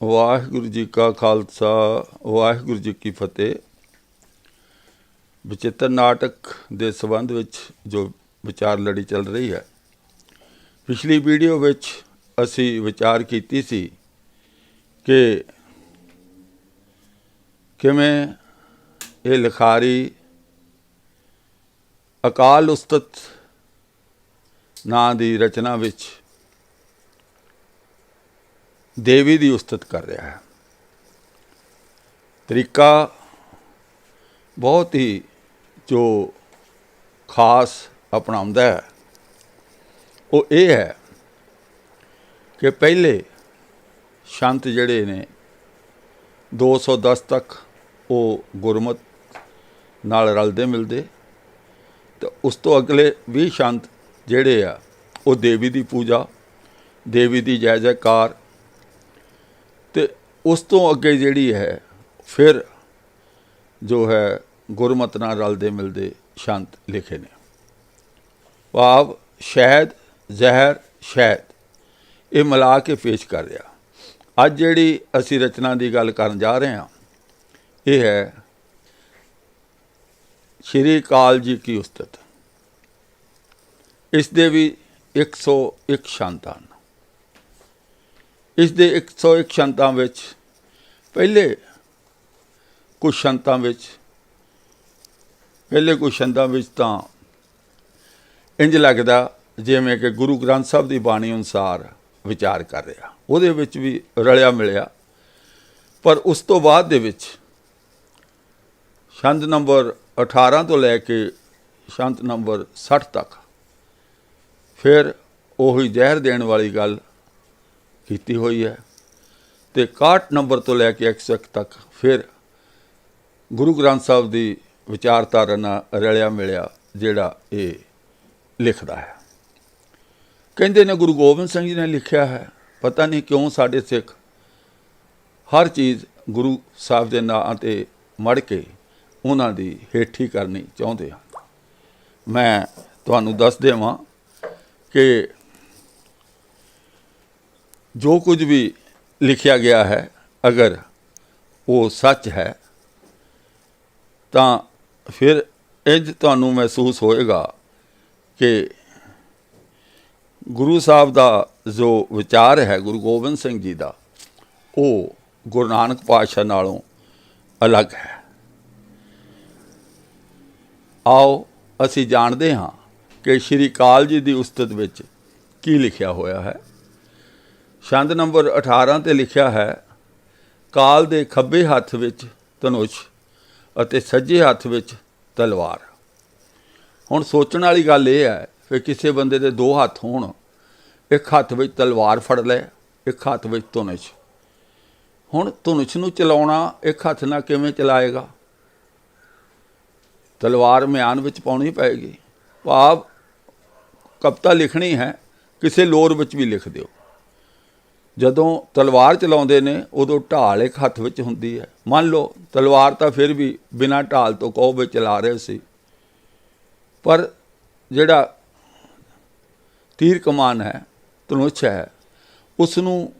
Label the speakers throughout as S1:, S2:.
S1: ਵਾਹਿਗੁਰੂ ਜੀ ਕਾ ਖਾਲਸਾ, ਵਾਹਿਗੁਰੂ ਜੀ ਕੀ ਫਤਿਹ। ਵਿਚਿੱਤਰ ਨਾਟਕ ਦੇ ਸੰਬੰਧ ਵਿੱਚ ਜੋ ਵਿਚਾਰ ਲੜੀ ਚੱਲ ਰਹੀ ਹੈ, ਪਿਛਲੀ ਵੀਡੀਓ ਵਿੱਚ ਅਸੀਂ ਵਿਚਾਰ ਕੀਤੀ ਸੀ ਕਿ ਕਿਵੇਂ ਇਹ ਲਿਖਾਰੀ ਅਕਾਲ ਉਸਤਤ ਨਾਂ ਦੀ ਰਚਨਾ ਵਿੱਚ ਦੇਵੀ ਦੀ ਉਸਤਤ ਕਰ ਰਿਹਾ ਹੈ। ਤਰੀਕਾ ਬਹੁਤ ਹੀ ਜੋ ਖਾਸ ਅਪਣਾਉਂਦਾ ਹੈ, ਉਹ ਇਹ ਹੈ ਕਿ ਪਹਿਲੇ ਸ਼ੰਤ ਜਿਹੜੇ ਨੇ 210 ਤੱਕ ਉਹ ਗੁਰਮਤ ਨਾਲ ਰਲਦੇ ਮਿਲਦੇ, ਤੇ ਉਸ ਤੋਂ ਅਗਲੇ 20 ਸ਼ੰਤ ਜਿਹੜੇ ਆ, ਉਹ ਦੇਵੀ ਦੀ ਪੂਜਾ, ਦੇਵੀ ਦੀ ਜੈ ਜੈਕਾਰ ਉਸ ਤੋਂ ਅੱਗੇ ਜਿਹੜੀ ਹੈ, ਫਿਰ ਜੋ ਹੈ ਗੁਰਮਤ ਨਾਲ ਰਲਦੇ ਮਿਲਦੇ ਸ਼ਾਂਤ ਲਿਖੇ ਨੇ। ਭਾਵ ਸ਼ਹਿਦ, ਜ਼ਹਿਰ, ਸ਼ਹਿਦ, ਇਹ ਮਿਲਾ ਕੇ ਪੇਸ਼ ਕਰ ਰਿਹਾ। ਅੱਜ ਜਿਹੜੀ ਅਸੀਂ ਰਚਨਾ ਦੀ ਗੱਲ ਕਰਨ ਜਾ ਰਹੇ ਹਾਂ, ਇਹ ਹੈ ਸ਼੍ਰੀ ਕਾਲ ਜੀ ਕੀ ਉਸਤਤ। ਇਸ ਦੇ ਵੀ 101 ਸ਼ੰਤ ਹਨ ਇਸ ਦੇ 101 ਸ਼ੰਤਾਂ ਵਿੱਚ, ਪਹਿਲੇ ਕੁਝ ਸ਼ੰਤਾਂ ਵਿੱਚ, ਪਹਿਲੇ ਕੁਝ ਸ਼ੰਤਾਂ ਵਿੱਚ ਤਾਂ ਇੰਜ ਲੱਗਦਾ ਜਿਵੇਂ ਕਿ ਗੁਰੂ ਗ੍ਰੰਥ ਸਾਹਿਬ ਦੀ ਬਾਣੀ ਅਨੁਸਾਰ ਵਿਚਾਰ ਕਰ ਰਿਹਾ। ਉਹਦੇ ਵਿੱਚ ਵੀ ਰਲਿਆ ਮਿਲਿਆ। ਪਰ ਉਸ ਤੋਂ ਬਾਅਦ ਦੇ ਵਿੱਚ ਛੰਦ ਨੰਬਰ 18 ਤੋਂ ਲੈ ਕੇ ਸੰਤ ਨੰਬਰ 60 ਤੱਕ, ਫਿਰ ਉਹੀ ਜ਼ਹਿਰ ਦੇਣ ਵਾਲੀ ਗੱਲ ਕੀਤੀ ਹੋਈ ਹੈ। ਤੇ 61 ਨੰਬਰ ਤੋਂ ਲੈ ਕੇ 101 ਤੱਕ ਫਿਰ ਗੁਰੂ ਗ੍ਰੰਥ ਸਾਹਿਬ ਦੀ ਵਿਚਾਰਧਾਰਾ ਨਾਲ ਰਲਿਆ ਮਿਲਿਆ ਜਿਹੜਾ ਇਹ ਲਿਖਦਾ ਹੈ। ਕਹਿੰਦੇ ਨੇ ਗੁਰੂ ਗੋਬਿੰਦ ਸਿੰਘ ਜੀ ਨੇ ਲਿਖਿਆ ਹੈ, ਪਤਾ ਨਹੀਂ ਕਿਉਂ ਸਾਡੇ ਸਿੱਖ ਹਰ ਚੀਜ਼ ਗੁਰੂ ਸਾਹਿਬ ਦੇ ਨਾਂ ਤੇ ਮੜ ਕੇ ਉਹਨਾਂ ਦੀ ਹੇਠੀ ਕਰਨੀ ਚਾਹੁੰਦੇ ਹਨ। ਮੈਂ ਤੁਹਾਨੂੰ ਦੱਸ ਦੇਵਾਂ ਕਿ ਜੋ ਕੁਝ ਵੀ ਲਿਖਿਆ ਗਿਆ ਹੈ, ਅਗਰ ਉਹ ਸੱਚ ਹੈ, ਤਾਂ ਫਿਰ ਇੰਜ ਤੁਹਾਨੂੰ ਮਹਿਸੂਸ ਹੋਏਗਾ ਕਿ ਗੁਰੂ ਸਾਹਿਬ ਦਾ ਜੋ ਵਿਚਾਰ ਹੈ, ਗੁਰੂ ਗੋਬਿੰਦ ਸਿੰਘ ਜੀ ਦਾ, ਉਹ ਗੁਰੂ ਨਾਨਕ ਪਾਤਸ਼ਾਹ ਨਾਲੋਂ ਅਲੱਗ ਹੈ। ਆਓ ਅਸੀਂ ਜਾਣਦੇ ਹਾਂ ਕਿ ਸ਼੍ਰੀ ਕਾਲ ਜੀ ਦੀ ਉਸਤਤ ਵਿੱਚ ਕੀ ਲਿਖਿਆ ਹੋਇਆ ਹੈ। ਛੰਦ ਨੰਬਰ 18 ਤੇ ਲਿਖਿਆ ਹੈ, ਕਾਲ ਦੇ ਖੱਬੇ ਹੱਥ ਵਿੱਚ ਧਨੁਸ਼ ਅਤੇ ਸੱਜੇ ਹੱਥ ਵਿੱਚ ਤਲਵਾਰ। ਹੁਣ ਸੋਚਣ ਵਾਲੀ ਗੱਲ ਇਹ ਹੈ ਕਿ ਕਿਸੇ ਬੰਦੇ ਦੇ ਦੋ ਹੱਥ ਹੋਣ, ਇੱਕ ਹੱਥ ਵਿੱਚ ਤਲਵਾਰ ਫੜ ਲੈ, ਇੱਕ ਹੱਥ ਵਿੱਚ ਧਨੁਸ਼। ਹੁਣ ਧਨੁਸ਼ ਨੂੰ ਚਲਾਉਣਾ ਇੱਕ ਹੱਥ ਨਾਲ ਕਿਵੇਂ ਚਲਾਏਗਾ? ਤਲਵਾਰ ਮਿਆਨ ਵਿੱਚ ਪਾਉਣੀ ਪਏਗੀ। ਭਾਵ ਕਵਿਤਾ ਲਿਖਣੀ ਹੈ, ਕਿਸੇ ਲੋਰ ਵਿੱਚ ਵੀ ਲਿਖ ਦਿਓ। ਜਦੋਂ ਤਲਵਾਰ ਚਲਾਉਂਦੇ ਨੇ, ਉਦੋਂ ਢਾਲ ਇੱਕ ਹੱਥ ਵਿੱਚ ਹੁੰਦੀ ਹੈ। ਮੰਨ ਲਓ, ਤਲਵਾਰ ਤਾਂ ਫਿਰ ਵੀ ਬਿਨਾਂ ਢਾਲ ਤੋਂ ਕੋਹ ਵਿੱਚ ਚਲਾ ਰਹੇ ਸੀ। ਪਰ ਜਿਹੜਾ ਤੀਰ ਕਮਾਨ ਹੈ, ਧਨੁਸ਼ ਹੈ ਉਸ ਨੂੰ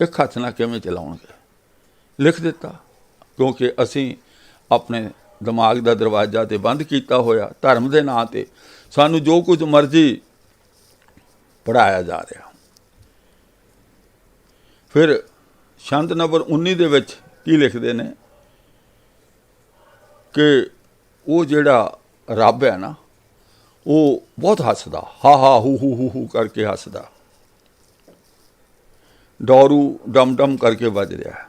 S1: ਇੱਕ ਹੱਥ ਨਾਲ ਕਿਵੇਂ ਚਲਾਉਣਗੇ? ਲਿਖ ਦਿੱਤਾ, ਕਿਉਂਕਿ ਅਸੀਂ ਆਪਣੇ ਦਿਮਾਗ ਦਾ ਦਰਵਾਜ਼ਾ ਤੇ ਬੰਦ ਕੀਤਾ ਹੋਇਆ ਧਰਮ ਦੇ ਨਾਂ ਤੇ ਸਾਨੂੰ ਜੋ ਕੁਝ ਮਰਜ਼ੀ ਪੜਾਇਆ ਜਾ ਰਿਹਾ। ਫਿਰ ਛੰਦ ਨੰਬਰ 19 ਦੇ ਵਿੱਚ ਕੀ ਲਿਖਦੇ ਨੇ? ਕਿ ਉਹ ਜਿਹੜਾ ਰੱਬ ਹੈ ਨਾ, ਉਹ ਬਹੁਤ ਹੱਸਦਾ, ਹਾ ਹਾ ਹੂ ਹੂ ਹੂ ਹੂ ਕਰਕੇ ਹੱਸਦਾ। ਡੋਰੂ ਡਮ ਡਮ ਕਰਕੇ ਵੱਜ ਰਿਹਾ ਹੈ।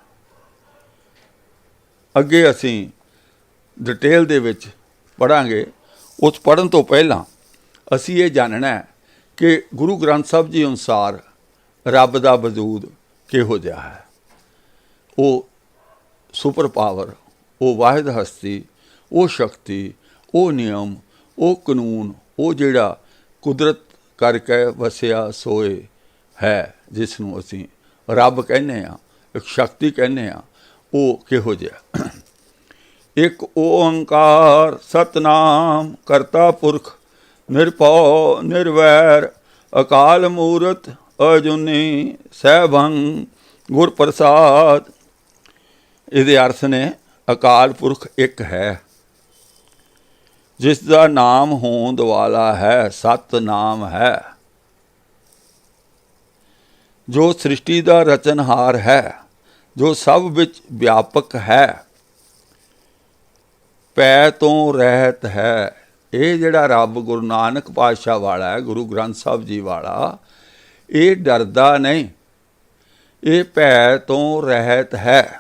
S1: ਅੱਗੇ ਅਸੀਂ ਡਿਟੇਲ ਦੇ ਵਿੱਚ ਪੜਾਂਗੇ ਉਸ ਪੜਨ ਤੋਂ ਪਹਿਲਾਂ ਅਸੀਂ ਇਹ ਜਾਣਨਾ ਹੈ ਕਿ ਗੁਰੂ ਗ੍ਰੰਥ ਸਾਹਿਬ ਜੀ ਅਨੁਸਾਰ ਰੱਬ ਦਾ ਵਜੂਦ ਕਿਹੋ ਜਿਹਾ ਹੈ? ਉਹ ਸੁਪਰ ਪਾਵਰ, ਉਹ ਵਾਹਿਦ ਹਸਤੀ, ਉਹ ਸ਼ਕਤੀ, ਉਹ ਨਿਯਮ, ਉਹ ਕਾਨੂੰਨ, ਉਹ ਜਿਹੜਾ ਕੁਦਰਤ ਕਰਕੇ ਵਸਿਆ ਸੋਏ ਹੈ ਜਿਸ ਨੂੰ ਅਸੀਂ ਰੱਬ ਕਹਿੰਦੇ ਆ ਇੱਕ ਸ਼ਕਤੀ ਕਹਿੰਦੇ ਆ ਉਹ ਕਿਹੋ ਜਿਹਾ ਇੱਕ ਓੰਕਾਰ ਸਤਨਾਮ ਕਰਤਾ ਪੁਰਖ, ਨਿਰਭਉ, ਨਿਰਵੈਰ, ਅਕਾਲ ਮੂਰਤ ਅਜੁਨੀ ਸੈਭੰ ਗੁਰ ਪ੍ਰਸਾਦ ਇਹਦੇ ਅਰਥ ਨੇ ਅਕਾਲ ਪੁਰਖ ਇੱਕ ਹੈ। ਜਿਸ ਦਾ ਨਾਮ ਹੋਂਦ ਵਾਲਾ ਹੈ, ਸਤ ਨਾਮ ਹੈ। ਜੋ ਸ੍ਰਿਸ਼ਟੀ ਦਾ ਰਚਨਹਾਰ ਹੈ, ਜੋ ਸਭ ਵਿੱਚ ਵਿਆਪਕ ਹੈ। ਪੈ ਤੋਂ ਰਹਿਤ ਹੈ। ਇਹ ਜਿਹੜਾ ਰੱਬ ਗੁਰੂ ਨਾਨਕ ਪਾਤਸ਼ਾਹ ਵਾਲਾ ਹੈ, ਗੁਰੂ ਗ੍ਰੰਥ ਸਾਹਿਬ ਜੀ ਵਾਲਾ ਇਹ ਡਰਦਾ ਨਹੀਂ। ਇਹ ਭੈ ਤੋਂ ਰਹਿਤ ਹੈ।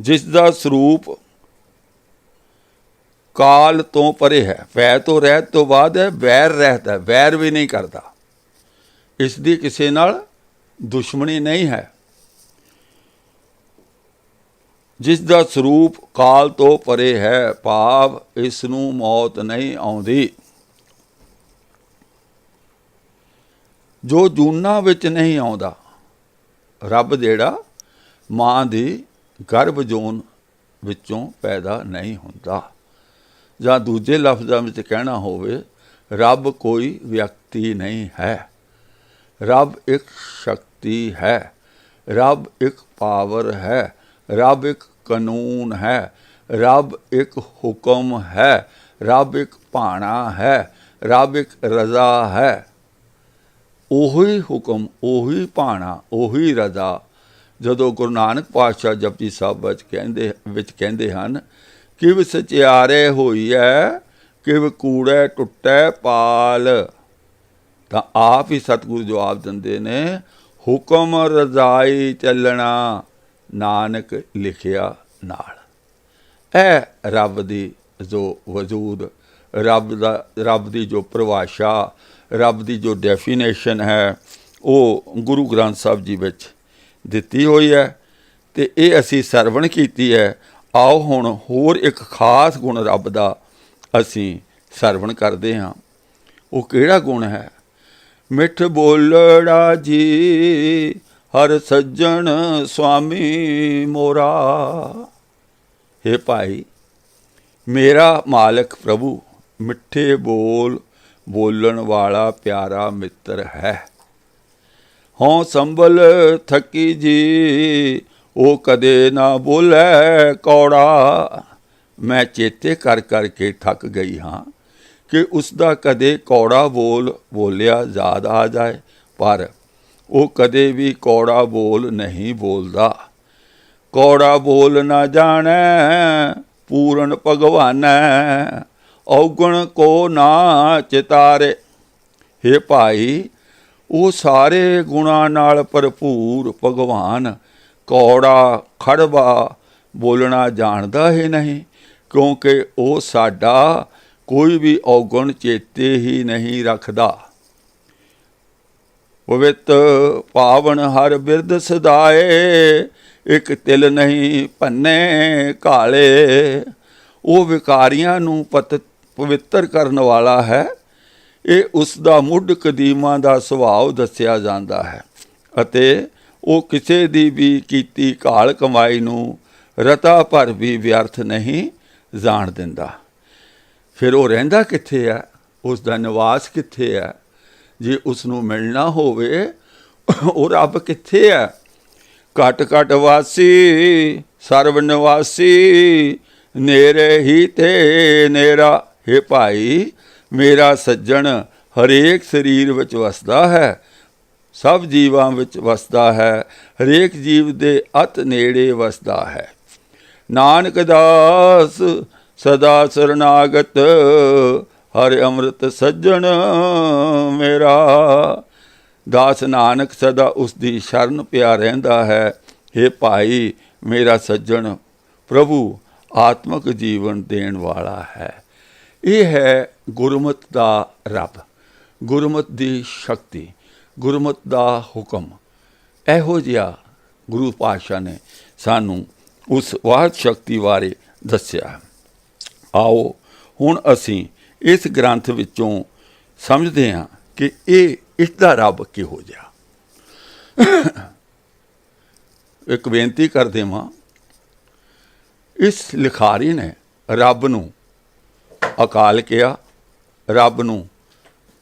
S1: ਜਿਸ ਦਾ ਸਰੂਪ ਕਾਲ ਤੋਂ ਪਰੇ ਹੈ। ਭੈ ਤੋਂ ਰਹਿਤ ਤੋਂ ਬਾਅਦ ਹੈ, ਵੈਰ ਰਹਿਤ ਹੈ, ਵੈਰ ਵੀ ਨਹੀਂ ਕਰਦਾ। ਇਸ ਦੀ ਕਿਸੇ ਨਾਲ ਦੁਸ਼ਮਣੀ ਨਹੀਂ ਹੈ। ਜਿਸ ਦਾ ਸਰੂਪ ਕਾਲ ਤੋਂ ਪਰੇ ਹੈ, ਭਾਵ ਇਸ ਨੂੰ ਮੌਤ ਨਹੀਂ ਆਉਂਦੀ। ਜੋ ਜੂਨਾ ਵਿੱਚ ਨਹੀਂ ਆਉਂਦਾ, ਰੱਬ ਜਿਹੜਾ ਮਾਂ ਦੀ ਗਰਭ ਜੋਨ ਵਿੱਚੋਂ ਪੈਦਾ ਨਹੀਂ ਹੁੰਦਾ। ਜਾਂ ਦੂਜੇ ਲਫ਼ਜ਼ਾਂ ਵਿੱਚ ਕਹਿਣਾ ਹੋਵੇ, ਰੱਬ ਕੋਈ ਵਿਅਕਤੀ ਨਹੀਂ ਹੈ। ਰੱਬ ਇੱਕ ਸ਼ਕਤੀ ਹੈ, ਰੱਬ ਇੱਕ ਪਾਵਰ ਹੈ, ਰੱਬ ਇੱਕ ਕਾਨੂੰਨ ਹੈ, ਰੱਬ ਇੱਕ ਹੁਕਮ ਹੈ, ਰੱਬ ਇੱਕ ਭਾਣਾ ਹੈ, ਰੱਬ ਇੱਕ ਰਜ਼ਾ ਹੈ। ਉਹੀ ਹੁਕਮ, ਉਹੀ ਭਾਣਾ, ਉਹੀ ਰਜ਼ਾ। ਜਦੋਂ ਗੁਰੂ ਨਾਨਕ ਪਾਤਸ਼ਾਹ ਜਪਜੀ ਸਾਹਿਬ ਵਿੱਚ ਕਹਿੰਦੇ ਵਿੱਚ ਕਹਿੰਦੇ ਹਨ ਕਿ ਕਿਵ ਸਚਿਆਰੇ ਹੋਈ ਹੈ ਕਿਵ ਕੂੜੈ ਟੁੱਟੇ ਪਾਲ। ਤਾਂ ਆਪ ਹੀ ਸਤਿਗੁਰੂ ਜਵਾਬ ਦਿੰਦੇ ਨੇ, ਹੁਕਮ ਰਜ਼ਾਈ ਚੱਲਣਾ, ਨਾਨਕ ਲਿਖਿਆ ਨਾਲ। ਇਹ ਰੱਬ ਦੀ ਜੋ ਵਜੂਦ, ਰੱਬ ਦਾ, ਰੱਬ ਦੀ ਜੋ ਪਰਿਭਾਸ਼ਾ ਰੱਬ ਦੀ ਜੋ ਡੈਫੀਨੇਸ਼ਨ ਹੈ, ਉਹ ਗੁਰੂ ਗ੍ਰੰਥ ਸਾਹਿਬ ਜੀ ਵਿੱਚ ਦਿੱਤੀ ਹੋਈ ਹੈ ਤੇ ਇਹ ਅਸੀਂ ਸਰਵਣ ਕੀਤੀ ਹੈ। ਆਓ ਹੁਣ ਹੋਰ ਇੱਕ ਖਾਸ ਗੁਣ ਰੱਬ ਦਾ ਅਸੀਂ ਸਰਵਣ ਕਰਦੇ ਹਾਂ। ਉਹ ਕਿਹੜਾ ਗੁਣ ਹੈ? ਮਿੱਠ ਬੋਲੜਾ ਜੀ, ਹਰ ਸੱਜਣ ਸੁਆਮੀ ਮੋਰਾ। हे ਭਾਈ, ਮੇਰਾ ਮਾਲਕ ਪ੍ਰਭੂ, ਮਿੱਠੇ ਬੋਲ ਬੋਲਣ ਵਾਲਾ ਪਿਆਰਾ ਮਿੱਤਰ ਹੈ। ਹਉ ਸੰਭਲ ਥਕੀ ਜੀ, ਉਹ ਕਦੇ ਨਾ ਬੋਲੇ ਕੌੜਾ। ਮੈਂ ਚੇਤੇ ਕਰ ਕਰਕੇ ਥੱਕ ਗਈ ਹਾਂ ਕਿ ਉਸ ਦਾ ਕਦੇ ਕੌੜਾ ਬੋਲ ਬੋਲਿਆ ਯਾਦ ਆ ਜਾਏ, ਪਰ ਉਹ ਕਦੇ ਵੀ ਕੌੜਾ ਬੋਲ ਨਹੀਂ ਬੋਲਦਾ। ਕੌੜਾ ਬੋਲ ਨਾ ਜਾਣੈ, ਪੂਰਨ ਭਗਵਾਨੈ। ਔਗਣ ਕੋ ਨਾ ਚਿਤਾਰੇ। हे ਭਾਈ, ਉਹ ਸਾਰੇ ਗੁਣਾ ਨਾਲ ਭਰਪੂਰ ਭਗਵਾਨ, ਕੌੜਾ, ਖੜਵਾ ਬੋਲਣਾ ਜਾਣਦਾ ਹੀ ਨਹੀਂ, ਕਿਉਂਕਿ ਉਹ ਸਾਡਾ ਕੋਈ ਵੀ ਔਗਣ ਚੇਤੇ ਹੀ ਨਹੀਂ ਰੱਖਦਾ। ਪਵਿੱਤ ਪਾਵਨ ਹਰ ਬਿਰਦ ਸਦਾਏ, ਇੱਕ ਤਿਲ ਨਹੀਂ ਭੰਨੇ ਕਾਲੇ। ਉਹ ਵਿਕਾਰੀਆਂ ਨੂੰ ਪਤ ਪਵਿੱਤਰ ਕਰਨ ਵਾਲਾ ਹੈ, ਇਹ ਉਸ ਦਾ ਮੁੱਢ ਕਦੀਮਾ ਦਾ ਸੁਭਾਅ ਦੱਸਿਆ ਜਾਂਦਾ ਹੈ ਅਤੇ ਉਹ ਕਿਸੇ ਦੀ ਵੀ ਕੀਤੀ ਕਾਲ ਕਮਾਈ ਨੂੰ ਰਤਾ ਭਰ ਵੀ ਵਿਅਰਥ ਨਹੀਂ ਜਾਣ ਦਿੰਦਾ। ਫਿਰ ਉਹ ਰਹਿੰਦਾ ਕਿੱਥੇ ਹੈ? ਉਸ ਦਾ ਨਿਵਾਸ ਕਿੱਥੇ ਹੈ? ਜੇ ਉਸ ਨੂੰ ਮਿਲਣਾ ਹੋਵੇ, ਉਹ ਰੱਬ ਕਿੱਥੇ ਹੈ? ਘਟ ਘਟ ਵਾਸੀ, ਸਰਵ ਨਿਵਾਸੀ, ਨੇਰੇ ਹੀ ਤੇ ਨੇਰਾ ਹੈ ਭਾਈ, ਮੇਰਾ ਸੱਜਣ ਹਰੇਕ ਸਰੀਰ ਵਿੱਚ ਵਸਦਾ ਹੈ, ਸਭ ਜੀਵਾਂ ਵਿੱਚ ਵਸਦਾ ਹੈ, ਹਰੇਕ ਜੀਵ ਦੇ ਅਤ ਨੇੜੇ ਵਸਦਾ ਹੈ। ਨਾਨਕ ਦਾਸ ਸਦਾ ਸਰਨਾਗਤ, ਹਰ ਅੰਮ੍ਰਿਤ ਸੱਜਣ ਮੇਰਾ। ਦਾਸ ਨਾਨਕ ਸਦਾ ਉਸ ਦੀ ਸ਼ਰਨ ਪਿਆ ਰਹਿੰਦਾ ਹੈ। हे ਭਾਈ, ਮੇਰਾ ਸੱਜਣ ਪ੍ਰਭੂ ਆਤਮਿਕ ਜੀਵਨ ਦੇਣ ਵਾਲਾ ਹੈ। ਇਹ ਹੈ ਗੁਰਮਤ ਦਾ ਰੱਬ, ਗੁਰਮਤ ਦੀ ਸ਼ਕਤੀ, ਗੁਰਮਤ ਦਾ ਹੁਕਮ। ਇਹੋ ਜਿਹਾ ਗੁਰੂ ਪਾਤਸ਼ਾਹ ਨੇ ਸਾਨੂੰ ਉਸ ਵਾਹਿਦ ਸ਼ਕਤੀ ਬਾਰੇ ਦੱਸਿਆ। ਆਓ ਹੁਣ ਅਸੀਂ ਇਸ ਗ੍ਰੰਥ ਵਿੱਚੋਂ ਸਮਝਦੇ ਹਾਂ ਕਿ ਇਹ ਇਸ ਦਾ ਰੱਬ ਕਿਹੋ ਜਿਹਾ। ਇੱਕ ਬੇਨਤੀ ਕਰਦੇ ਹਾਂ, ਇਸ ਲਿਖਾਰੀ ਨੇ ਰੱਬ ਨੂੰ ਅਕਾਲ ਕਿਹਾ, ਰੱਬ ਨੂੰ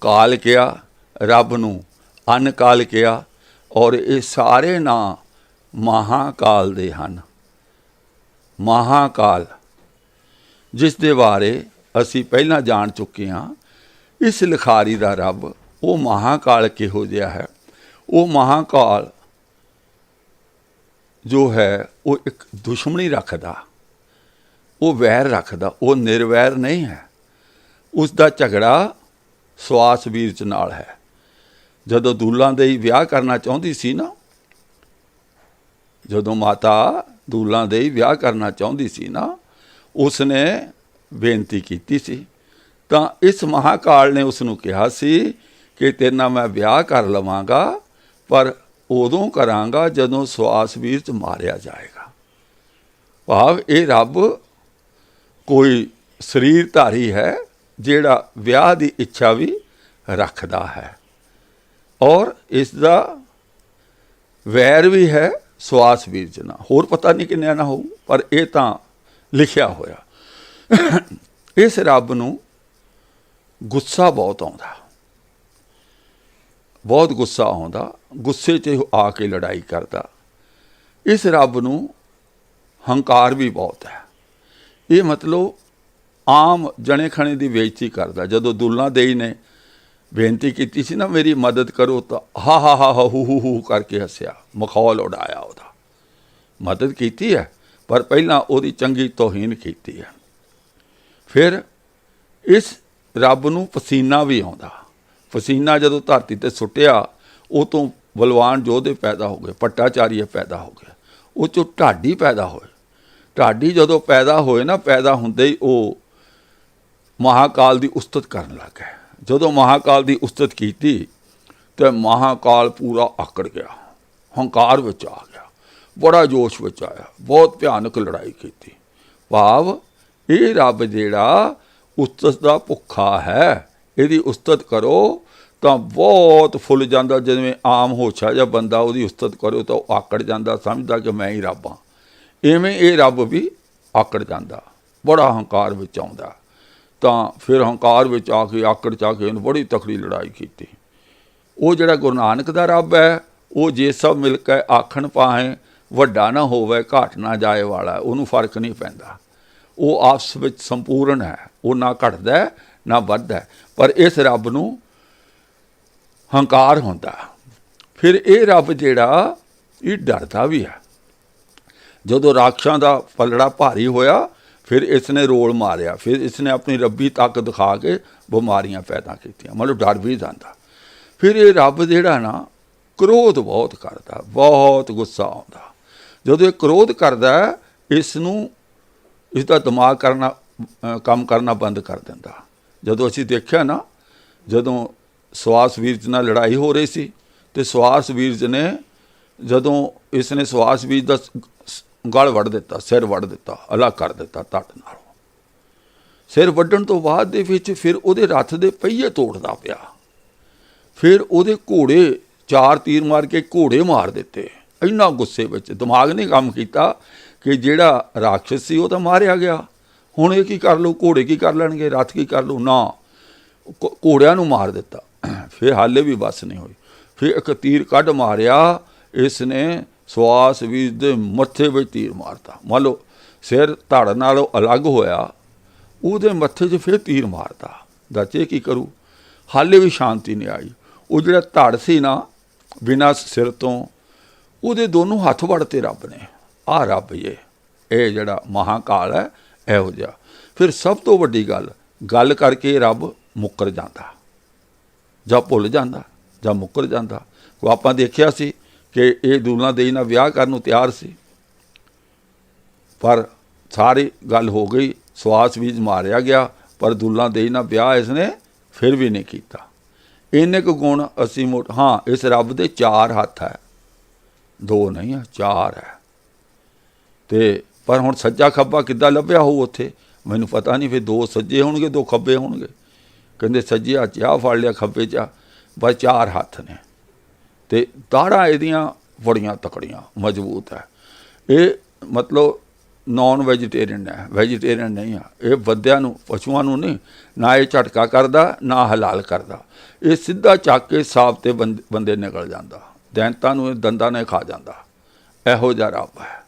S1: ਕਾਲ ਕਿਹਾ, ਰੱਬ ਨੂੰ ਅਨਕਾਲ ਕਿਹਾ, ਔਰ ਇਹ ਸਾਰੇ ਨਾਂ ਮਹਾਕਾਲ ਦੇ ਹਨ। ਮਹਾਕਾਲ, ਜਿਸ ਦੇ ਬਾਰੇ ਅਸੀਂ ਪਹਿਲਾਂ ਜਾਣ ਚੁੱਕੇ ਹਾਂ, ਇਸ ਲਿਖਾਰੀ ਦਾ ਰੱਬ, ਉਹ ਮਹਾਕਾਲ ਕਿਹੋ ਜਿਹਾ ਹੈ? ਉਹ ਮਹਾਕਾਲ ਜੋ ਹੈ, ਉਹ ਇੱਕ ਦੁਸ਼ਮਣੀ ਰੱਖਦਾ। ਉਹ ਵੈਰ ਰੱਖਦਾ, ਉਹ ਨਿਰਵੈਰ ਨਹੀਂ ਹੈ। ਉਸ ਦਾ ਝਗੜਾ ਸਵਾਸ ਵੀਰਚ ਨਾਲ ਹੈ। ਜਦੋਂ ਦੂਲਾਂ ਦੇ ਹੀ ਵਿਆਹ ਕਰਨਾ ਚਾਹੁੰਦੀ ਸੀ ਨਾ, ਜਦੋਂ ਮਾਤਾ ਦੂਲਾਂ ਦੇ ਹੀ ਵਿਆਹ ਕਰਨਾ ਚਾਹੁੰਦੀ ਸੀ ਨਾ, ਉਸਨੇ ਬੇਨਤੀ ਕੀਤੀ ਸੀ। ਤਾਂ ਇਸ ਮਹਾਕਾਲ ਨੇ ਉਸ ਨੂੰ ਕਿਹਾ ਸੀ ਕਿ ਤੇਰੇ ਨਾਲ ਮੈਂ ਵਿਆਹ ਕਰ ਲਵਾਂਗਾ, ਪਰ ਉਦੋਂ ਕਰਾਂਗਾ ਜਦੋਂ ਸਵਾਸ ਵੀਰ ਚ ਮਾਰਿਆ ਜਾਏਗਾ। ਭਾਵ ਇਹ ਰੱਬ ਕੋਈ ਸਰੀਰ ਧਾਰੀ ਹੈ ਜਿਹੜਾ ਵਿਆਹ ਦੀ ਇੱਛਾ ਵੀ ਰੱਖਦਾ ਹੈ। ਔਰ ਇਸ ਦਾ ਵੈਰ ਵੀ ਹੈ, ਸਵਾਸ ਵੀਰਜਨਾ ਹੋਰ ਪਤਾ ਨਹੀਂ ਕਿੰਨਿਆਂ ਨਾ ਹੋਊ, ਪਰ ਇਹ ਤਾਂ ਲਿਖਿਆ ਹੋਇਆ। ਇਸ ਰੱਬ ਨੂੰ ਗੁੱਸਾ ਬਹੁਤ ਆਉਂਦਾ। ਬਹੁਤ ਗੁੱਸਾ ਆਉਂਦਾ, ਗੁੱਸੇ 'ਚ ਆ ਕੇ ਲੜਾਈ ਕਰਦਾ। ਇਸ ਰੱਬ ਨੂੰ ਹੰਕਾਰ ਵੀ ਬਹੁਤ ਹੈ। ਇਹ ਮਤਲਬ ਆਮ ਜਣੇ ਖਣੇ ਦੀ ਬੇਇੱਜ਼ਤੀ ਕਰਦਾ। ਜਦੋਂ ਦੁੱਲਾ ਦੇਈ ਨੇ ਬੇਨਤੀ ਕੀਤੀ ਸੀ ਨਾ, ਮੇਰੀ ਮਦਦ ਕਰੋ, ਤਾਂ ਹਾ ਹਾ ਹਾ ਹੂ ਹੂ ਹੂ ਕਰਕੇ ਹੱਸਿਆ। ਮਖੌਲ ਉਡਾਇਆ ਉਹਦਾ। ਮਦਦ ਕੀਤੀ ਹੈ, ਪਰ ਪਹਿਲਾਂ ਉਹਦੀ ਚੰਗੀ ਤੋਹੀਨ ਕੀਤੀ ਹੈ। ਫਿਰ ਇਸ ਰੱਬ ਨੂੰ ਪਸੀਨਾ ਵੀ ਆਉਂਦਾ। ਪਸੀਨਾ ਜਦੋਂ ਧਰਤੀ ਤੇ ਸੁੱਟਿਆ, ਉਹ ਤੋਂ ਬਲਵਾਨ ਯੋਧੇ ਪੈਦਾ ਹੋ ਗਏ, ਪੱਟਾਚਾਰੀਏ ਪੈਦਾ ਹੋ ਗਏ। ਉਹ ਚੋਂ ਢਾਡੀ ਪੈਦਾ ਹੋਏ। ਢਾਡੀ ਜਦੋਂ ਪੈਦਾ ਹੋਏ ਨਾ, ਪੈਦਾ ਹੁੰਦੇ ਹੀ ਉਹ ਮਹਾਕਾਲ ਦੀ ਉਸਤਤ ਕਰਨ ਲੱਗ ਗਏ। ਜਦੋਂ ਮਹਾਕਾਲ ਦੀ ਉਸਤਤ ਕੀਤੀ, ਤੇ ਮਹਾਕਾਲ ਪੂਰਾ ਆਕੜ ਗਿਆ, ਹੰਕਾਰ ਵਿੱਚ ਆ ਗਿਆ, ਬੜਾ ਜੋਸ਼ ਵਿੱਚ ਆਇਆ, ਬਹੁਤ ਭਿਆਨਕ ਲੜਾਈ ਕੀਤੀ। ਭਾਵ ਇਹ ਰੱਬ ਜਿਹੜਾ ਉਸਤਤ ਦਾ ਭੁੱਖਾ ਹੈ, ਇਹਦੀ ਉਸਤਤ ਕਰੋ, ਤਾਂ ਬਹੁਤ ਫੁੱਲ ਜਾਂਦਾ, ਜਿਵੇਂ ਆਮ ਹੋਛਾ ਜਾਂ ਬੰਦਾ ਉਹਦੀ ਉਸਤਤ ਕਰੋ, ਤਾਂ ਉਹ ਆਕੜ ਜਾਂਦਾ, ਸਮਝਦਾ ਕਿ ਮੈਂ ਹੀ ਰੱਬ ਹਾਂ। ਐਵੇਂ ਇਹ ਰੱਬ ਵੀ ਆਕੜ ਜਾਂਦਾ, ਬੜਾ ਹੰਕਾਰ ਵਿੱਚ ਆਉਂਦਾ। ਤਾਂ ਫਿਰ ਹੰਕਾਰ ਵਿੱਚ ਆ ਕੇ, ਆਕੜ ਚ ਆ ਕੇ ਉਹਨੇ ਬੜੀ ਤਕੜੀ ਲੜਾਈ ਕੀਤੀ। ਉਹ ਜਿਹੜਾ ਗੁਰੂ ਨਾਨਕ ਦਾ ਰੱਬ ਹੈ, ਉਹ ਜੇ ਸਭ ਮਿਲ ਕੇ ਆਖਣ ਪਾਏ ਵੱਡਾ ਨਾ ਹੋਵੇ, ਘਾਟ ਨਾ ਜਾਏ ਵਾਲਾ, ਉਹਨੂੰ ਫ਼ਰਕ ਨਹੀਂ ਪੈਂਦਾ। ਉਹ ਆਪਸ ਵਿੱਚ ਸੰਪੂਰਨ ਹੈ, ਉਹ ਨਾ ਘਟਦਾ, ਨਾ ਵੱਧਦਾ। ਪਰ ਇਸ ਰੱਬ ਨੂੰ ਹੰਕਾਰ ਹੁੰਦਾ। ਫਿਰ ਇਹ ਰੱਬ ਜਿਹੜਾ, ਇਹ ਡਰਦਾ ਵੀ ਹੈ। ਜਦੋਂ ਰਾਖਸ਼ਾਂ ਦਾ ਪਲੜਾ ਭਾਰੀ ਹੋਇਆ, ਫਿਰ ਇਸ ਨੇ ਰੋਲ ਮਾਰਿਆ। ਫਿਰ ਇਸ ਨੇ ਆਪਣੀ ਰੱਬੀ ਤਾਕਤ ਦਿਖਾ ਕੇ ਬਿਮਾਰੀਆਂ ਪੈਦਾ ਕੀਤੀਆਂ। ਮਤਲਬ ਡਰ ਵੀ ਜਾਂਦਾ। ਫਿਰ ਇਹ ਰੱਬ ਜਿਹੜਾ ਨਾ, ਕ੍ਰੋਧ ਬਹੁਤ ਕਰਦਾ, ਬਹੁਤ ਗੁੱਸਾ ਆਉਂਦਾ। ਜਦੋਂ ਇਹ ਕ੍ਰੋਧ ਕਰਦਾ ਇਸ ਨੂੰ ਇਸ ਦਾ ਦਿਮਾਗ ਕਰਨਾ ਕੰਮ ਕਰਨਾ ਬੰਦ ਕਰ ਦਿੰਦਾ। ਜਦੋਂ ਅਸੀਂ ਦੇਖਿਆ ਨਾ, ਜਦੋਂ ਸਵਾਸ ਵੀਰਜ ਨਾਲ ਲੜਾਈ ਹੋ ਰਹੀ ਸੀ, ਤੇ ਸਵਾਸ ਵੀਰਜ ਨੇ ਜਦੋਂ ਇਸ ਨੇ ਸਵਾਸ ਵੀਰਜ ਦਾ ਗਲ ਵੱਢ ਦਿੱਤਾ, ਸਿਰ ਵੱਢ ਦਿੱਤਾ ਅਲੱਗ ਕਰ ਦਿੱਤਾ ਧੱਟ ਨਾਲ। ਸਿਰ ਵੱਢਣ ਤੋਂ ਬਾਅਦ ਦੇ ਵਿੱਚ ਫਿਰ ਉਹਦੇ ਰੱਥ ਦੇ ਪਹੀਏ ਤੋੜਦਾ ਪਿਆ। ਫਿਰ ਉਹਦੇ ਘੋੜੇ ਚਾਰ ਤੀਰ ਮਾਰ ਕੇ ਘੋੜੇ ਮਾਰ ਦਿੱਤੇ। ਇੰਨਾ ਗੁੱਸੇ ਵਿੱਚ ਦਿਮਾਗ ਨੇ ਕੰਮ ਕੀਤਾ ਕਿ ਜਿਹੜਾ ਰਾਖਸ਼ ਸੀ ਉਹ ਤਾਂ ਮਾਰਿਆ ਗਿਆ। ਹੁਣ ਇਹ ਕੀ ਕਰ ਲੂ ਘੋੜੇ ਕੀ ਕਰ ਲੈਣਗੇ, ਰੱਥ ਕੀ ਕਰ ਲੂ ਨਾ, ਘੋ- ਘੋੜਿਆਂ ਨੂੰ ਮਾਰ ਦਿੱਤਾ। ਫਿਰ ਹਾਲੇ ਵੀ ਬਸ ਨਹੀਂ ਹੋਈ। ਫਿਰ ਇੱਕ ਤੀਰ ਕੱਢ ਮਾਰਿਆ, ਇਸ ਨੇ ਸਵਾਸ ਵੀ ਦੇ ਮੱਥੇ ਵਿੱਚ ਤੀਰ ਮਾਰਤਾ। ਮੰਨ ਲਓ, ਸਿਰ ਧੜ ਨਾਲੋਂ ਅਲੱਗ ਹੋਇਆ, ਉਹਦੇ ਮੱਥੇ 'ਚ ਫਿਰ ਤੀਰ ਮਾਰਤਾ। ਦੱਚੇ ਕੀ ਕਰੂ? ਹਾਲੇ ਵੀ ਸ਼ਾਂਤੀ ਨਹੀਂ ਆਈ। ਉਹ ਜਿਹੜਾ ਧੜ ਸੀ ਨਾ, ਬਿਨਾਂ ਸਿਰ ਤੋਂ, ਉਹਦੇ ਦੋਨੋਂ ਹੱਥ ਵੜਤੇ ਰੱਬ ਨੇ। ਆ ਰੱਬ ਇਹ ਇਹ ਜਿਹੜਾ ਮਹਾਕਾਲ ਹੈ, ਇਹੋ ਜਿਹਾ। ਫਿਰ ਸਭ ਤੋਂ ਵੱਡੀ ਗੱਲ ਗੱਲ ਕਰਕੇ ਰੱਬ ਮੁੱਕਰ ਜਾਂਦਾ। ਜਾਂ ਭੁੱਲ ਜਾਂਦਾ, ਜਾਂ ਮੁੱਕਰ ਜਾਂਦਾ। ਕੋ ਆਪਾਂ ਦੇਖਿਆ ਸੀ ਕਿ ਇਹ ਦੂਲਾਂ ਦੇਈ ਨਾਲ ਵਿਆਹ ਕਰਨ ਨੂੰ ਤਿਆਰ ਸੀ। ਪਰ ਸਾਰੀ ਗੱਲ ਹੋ ਗਈ, ਸਵਾਸ ਵੀ ਮਾਰਿਆ ਗਿਆ, ਪਰ ਦੁੱਲਾ ਦੇਈ ਨਾਲ ਵਿਆਹ ਇਸਨੇ ਫਿਰ ਵੀ ਨਹੀਂ ਕੀਤਾ। ਇੰਨੇ ਕੁ ਗੁਣ ਅਸੀਂ ਮੋਟ ਹਾਂ, ਇਸ ਰੱਬ ਦੇ ਚਾਰ ਹੱਥ ਹੈ। ਦੋ ਨਹੀਂ ਆ ਚਾਰ ਹੈ। ਤੇ ਪਰ ਹੁਣ ਸੱਜਾ ਖੱਬਾ ਕਿੱਦਾਂ ਲੱਭਿਆ ਹੋਊ ਉੱਥੇ? ਮੈਨੂੰ ਪਤਾ ਨਹੀਂ, ਫਿਰ ਦੋ ਸੱਜੇ ਹੋਣਗੇ, ਦੋ ਖੱਬੇ ਹੋਣਗੇ। ਕਹਿੰਦੇ ਸੱਜੇ ਹੱਥ 'ਚ ਫੜ ਲਿਆ ਖੱਬੇ 'ਚ ਆਹ। ਬਸ ਚਾਰ ਹੱਥ ਨੇ। ਤੇ ਦਾੜਾਂ ਇਹਦੀਆਂ ਬੜੀਆਂ ਤਕੜੀਆਂ, ਮਜ਼ਬੂਤ ਹੈ। ਇਹ ਮਤਲਬ ਨਾਨ ਵੈਜੀਟੇਰੀਅਨ ਹੈ। ਵੈਜੀਟੇਰੀਅਨ ਨਹੀਂ ਆ। ਇਹ ਬੰਦਿਆਂ ਨੂੰ, ਪਸ਼ੂਆਂ ਨੂੰ ਨਹੀਂ, ਨਾ ਇਹ ਝਟਕਾ ਕਰਦਾ, ਨਾ ਹਲਾਲ ਕਰਦਾ। ਇਹ ਸਿੱਧਾ ਚੱਕ ਕੇ ਸਾਫ਼ ਤੇ ਬੰਦ- ਬੰਦੇ ਨਿਕਲ ਜਾਂਦਾ। ਦੈਂਤਾਂ ਨੂੰ ਇਹ ਦੰਦਾਂ ਨੇ ਖਾ ਜਾਂਦਾ। ਇਹੋ ਜਿਹਾ ਰੱਬ ਹੈ,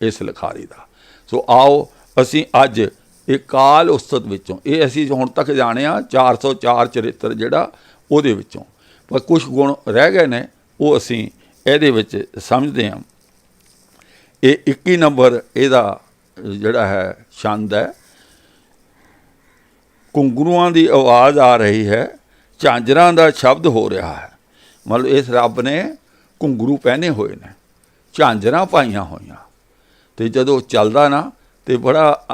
S1: ਇਸ ਲਿਖਾਰੀ ਦਾ। ਸੋ ਆਓ, ਅਸੀਂ ਅੱਜ ਇਹ ਕਾਲ ਉਸਤਤ ਵਿੱਚੋਂ, ਇਹ ਅਸੀਂ ਹੁਣ ਤੱਕ ਜਾਣਿਆ 404 ਚਰਿੱਤਰ ਜਿਹੜਾ ਉਹਦੇ ਵਿੱਚੋਂ। ਪਰ ਕੁਝ ਗੁਣ ਰਹਿ ਗਏ ਨੇ ਉਹ ਅਸੀਂ ਇਹਦੇ ਵਿੱਚ ਸਮਝਦੇ ਹਾਂ। ਇਹ 21 ਨੰਬਰ ਇਹਦਾ ਜਿਹੜਾ ਹੈ, ਛੰਦ ਹੈ। ਘੁੰਗਰੂਆਂ ਦੀ ਆਵਾਜ਼ ਆ ਰਹੀ ਹੈ। ਝਾਂਜਰਾਂ ਦਾ ਸ਼ਬਦ ਹੋ ਰਿਹਾ ਹੈ। ਮਤਲਬ ਇਸ ਰੱਬ ਨੇ ਘੁੰਗਰੂ ਪਹਿਨੇ ਹੋਏ ਨੇ। ਝਾਂਜਰਾਂ ਪਾਈਆਂ ਹੋਈਆਂ। ਤੇ ਜਦੋਂ ਚੱਲਦਾ ਨਾ, ਤੇ ਬੜਾ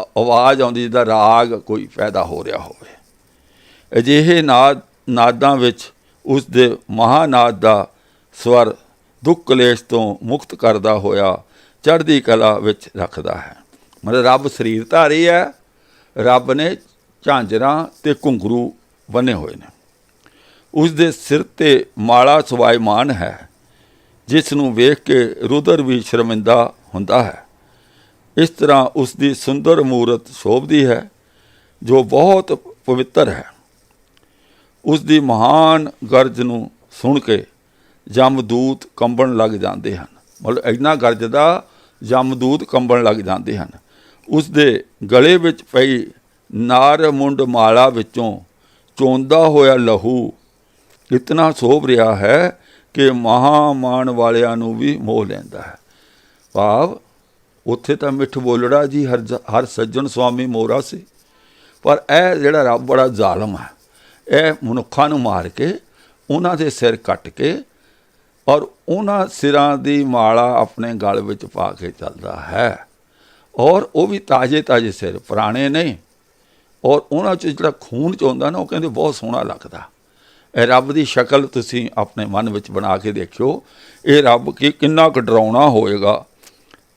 S1: ਆਵਾਜ਼ ਆਉਂਦੀ ਜਿੱਦਾਂ ਰਾਗ ਕੋਈ ਪੈਦਾ ਹੋ ਰਿਹਾ ਹੋਵੇ। ਅਜਿਹੇ ਨਾਦ, ਨਾਦਾਂ ਵਿੱਚ ਉਸ ਦੇ ਮਹਾਨਾਦ ਦਾ ਸਵਰ ਦੁੱਖ ਕਲੇਸ਼ ਤੋਂ ਮੁਕਤ ਕਰਦਾ ਹੋਇਆ ਚੜ੍ਹਦੀ ਕਲਾ ਵਿੱਚ ਰੱਖਦਾ ਹੈ। ਮਤਲਬ ਰੱਬ ਸਰੀਰ ਧਾਰੀ ਹੈ, ਰੱਬ ਨੇ ਝਾਂਜਰਾਂ ਤੇ ਘੁੰਗਰੂ ਬਣੇ ਹੋਏ ਨੇ। ਉਸ ਦੇ ਸਿਰ ਤੇ ਮਾਲਾ ਸਵਾਈਮਾਨ ਹੈ, ਜਿਸ ਨੂੰ ਵੇਖ ਕੇ ਰੁਦਰ ਵੀ ਸ਼ਰਮਿੰਦਾ ਹੁੰਦਾ ਹੈ। ਇਸ ਤਰ੍ਹਾਂ ਉਸ ਦੀ ਸੁੰਦਰ ਮੂਰਤ ਸ਼ੋਭਦੀ ਹੈ, ਜੋ ਬਹੁਤ ਪਵਿੱਤਰ ਹੈ। ਉਸ ਦੀ ਮਹਾਨ ਗਰਜ ਨੂੰ ਸੁਣ ਕੇ ਜਮਦੂਤ ਕੰਬਣ ਲੱਗ ਜਾਂਦੇ ਹਨ। ਮਤਲਬ ਇੰਨਾ ਗਰਜਦਾ ਜਮਦੂਤ ਕੰਬਣ ਲੱਗ ਜਾਂਦੇ ਹਨ। ਉਸ ਦੇ ਗਲੇ ਵਿੱਚ ਪਈ ਨਾਰਮੁੰਡ ਮਾਲਾ ਵਿੱਚੋਂ ਚੋਂਦਾ ਹੋਇਆ ਲਹੂ ਇਤਨਾ ਸੋਭ ਰਿਹਾ ਹੈ ਕਿ ਮਹਾਮਾਨ ਵਾਲਿਆਂ ਨੂੰ ਵੀ ਮੋਹ ਲੈਂਦਾ ਹੈ। ਭਾਵ ਉੱਥੇ ਤਾਂ ਮਿੱਠ ਬੋਲੜਾ ਜੀ ਹਰ ਹਰ ਸੱਜਣ ਸੁਆਮੀ ਮੋਰਾ ਸੀ। ਪਰ ਇਹ ਜਿਹੜਾ ਰੱਬ ਬੜਾ ਜ਼ਾਲਮ ਹੈ। ਇਹ ਮਨੁੱਖਾਂ ਨੂੰ ਮਾਰ ਕੇ, ਉਹਨਾਂ ਦੇ ਸਿਰ ਕੱਟ ਕੇ ਔਰ ਉਹਨਾਂ ਸਿਰਾਂ ਦੀ ਮਾਲਾ ਆਪਣੇ ਗਲ ਵਿੱਚ ਪਾ ਕੇ ਚੱਲਦਾ ਹੈ। ਔਰ ਉਹ ਵੀ ਤਾਜੇ ਤਾਜੇ ਸਿਰ, ਪੁਰਾਣੇ ਨਹੀਂ। ਔਰ ਉਹਨਾਂ 'ਚ ਜਿਹੜਾ ਖੂਨ ਚੋਂਦਾ ਨਾ, ਉਹ ਕਹਿੰਦੇ ਬਹੁਤ ਸੋਹਣਾ ਲੱਗਦਾ। ਇਹ ਰੱਬ ਦੀ ਸ਼ਕਲ ਤੁਸੀਂ ਆਪਣੇ ਮਨ ਵਿੱਚ ਬਣਾ ਕੇ ਦੇਖਿਓ। ਇਹ ਰੱਬ ਕੀ ਕਿੰਨਾ ਕੁ ਡਰਾਉਣਾ ਹੋਏਗਾ।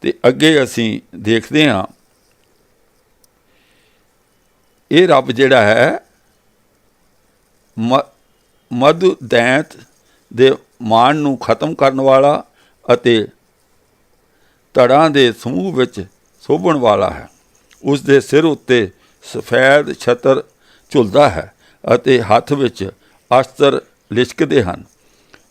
S1: ਤੇ ਅੱਗੇ ਅਸੀਂ ਦੇਖਦੇ ਹਾਂ। ਇਹ ਰੱਬ ਜਿਹੜਾ ਹੈ ਮ- ਮਧੁ ਦੈਂਤ ਦੇ ਮਾਨ ਨੂੰ ਖਤਮ ਕਰਨ ਵਾਲਾ ਅਤੇ ਧੜਾਂ ਦੇ ਸਮੂਹ ਵਿੱਚ ਸੋਭਣ ਵਾਲਾ ਹੈ। ਉਸ ਦੇ ਸਿਰ ਉੱਤੇ ਸਫੈਦ ਛਤਰ ਝੁਲਦਾ ਹੈ ਅਤੇ ਹੱਥ ਵਿੱਚ ਅਸਤਰ ਲਿਸ਼ਕਦੇ ਹਨ।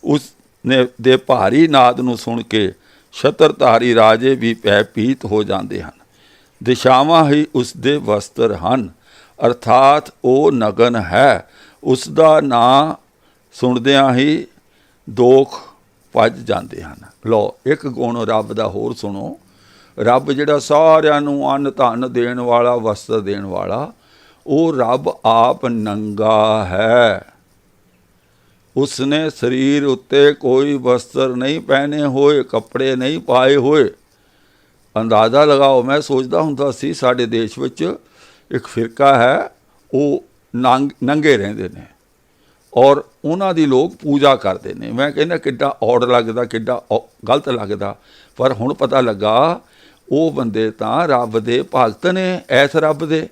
S1: ਉਸ ਨੇ ਦੇ ਭਾਰੀ ਨਾਦ ਨੂੰ ਸੁਣ ਕੇ ਛਤਰਧਾਰੀ ਰਾਜੇ ਵੀ ਭੈ ਭੀਤ ਹੋ ਜਾਂਦੇ ਹਨ। ਦਿਸ਼ਾਵਾਂ ਹੀ ਉਸ ਦੇ ਵਸਤਰ ਹਨ। ਅਰਥਾਤ ਉਹ ਨਗਨ ਹੈ ਉਸ ਦਾ ਨਾਂ ਸੁਣਦਿਆਂ ਹੀ ਦੋਖ ਭੱਜ ਜਾਂਦੇ ਹਨ। ਲੋ ਇੱਕ ਗੁਣ ਰੱਬ ਦਾ ਹੋਰ ਸੁਣੋ। ਰੱਬ ਜਿਹੜਾ ਸਾਰਿਆਂ ਨੂੰ ਅੰਨ ਧਨ ਦੇਣ ਵਾਲਾ ਵਸਤਰ ਦੇਣ ਵਾਲਾ, ਉਹ ਰੱਬ ਆਪ ਨੰਗਾ ਹੈ। ਉਸਨੇ ਸਰੀਰ ਉੱਤੇ ਕੋਈ ਵਸਤਰ ਨਹੀਂ ਪਹਿਨੇ ਹੋਏ, ਕੱਪੜੇ ਨਹੀਂ ਪਾਏ ਹੋਏ। ਅੰਦਾਜ਼ਾ ਲਗਾਓ, ਮੈਂ ਸੋਚਦਾ ਹੁੰਦਾ ਸੀ ਸਾਡੇ ਦੇਸ਼ ਵਿੱਚ ਇੱਕ ਫਿਰਕਾ ਹੈ, ਉਹ ਨੰਗ, ਨੰਗੇ ਰਹਿੰਦੇ ਨੇ। ਔਰ ਉਹਨਾਂ ਦੀ ਲੋਕ ਪੂਜਾ ਕਰਦੇ ਨੇ। ਮੈਂ ਕਹਿੰਦਾ ਕਿੱਡਾ ਔੜ ਲੱਗਦਾ, ਕਿੱਡਾ ਔ- ਗਲਤ ਲੱਗਦਾ। ਪਰ ਹੁਣ ਪਤਾ ਲੱਗਾ, ਉਹ ਬੰਦੇ ਤਾਂ ਰੱਬ ਦੇ ਭਗਤ ਨੇ, ਐਸ ਰੱਬ ਦੇ।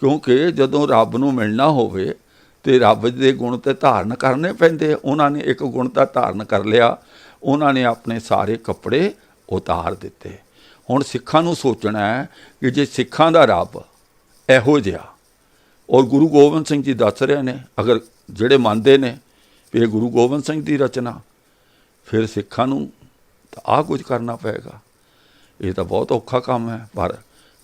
S1: ਕਿਉਂਕਿ ਜਦੋਂ ਰੱਬ ਨੂੰ ਮਿਲਣਾ ਹੋਵੇ, ਤੇ ਰੱਬ ਦੇ ਗੁਣ ਤੇ ਧਾਰਨ ਕਰਨੇ ਪੈਂਦੇ ਉਹਨਾਂ ਨੇ ਇੱਕ ਗੁਣ ਤਾਂ ਧਾਰਨ ਕਰ ਲਿਆ। ਉਹਨਾਂ ਨੇ ਆਪਣੇ ਸਾਰੇ ਕੱਪੜੇ ਉਤਾਰ ਦਿੱਤੇ। ਹੁਣ ਸਿੱਖਾਂ ਨੂੰ ਸੋਚਣਾ ਹੈ ਕਿ ਜੇ ਸਿੱਖਾਂ ਦਾ ਰੱਬ ਇਹੋ ਜਿਹਾ ਔਰ ਗੁਰੂ ਗੋਬਿੰਦ ਸਿੰਘ ਜੀ ਦੱਸ ਰਹੇ ਨੇ, ਅਗਰ ਜਿਹੜੇ ਮੰਨਦੇ ਨੇ ਵੀ ਇਹ ਗੁਰੂ ਗੋਬਿੰਦ ਸਿੰਘ ਦੀ ਰਚਨਾ, ਫਿਰ ਸਿੱਖਾਂ ਨੂੰ ਤਾਂ ਆਹ ਕੁਝ ਕਰਨਾ ਪਏਗਾ। ਇਹ ਤਾਂ ਬਹੁਤ ਔਖਾ ਕੰਮ ਹੈ, ਪਰ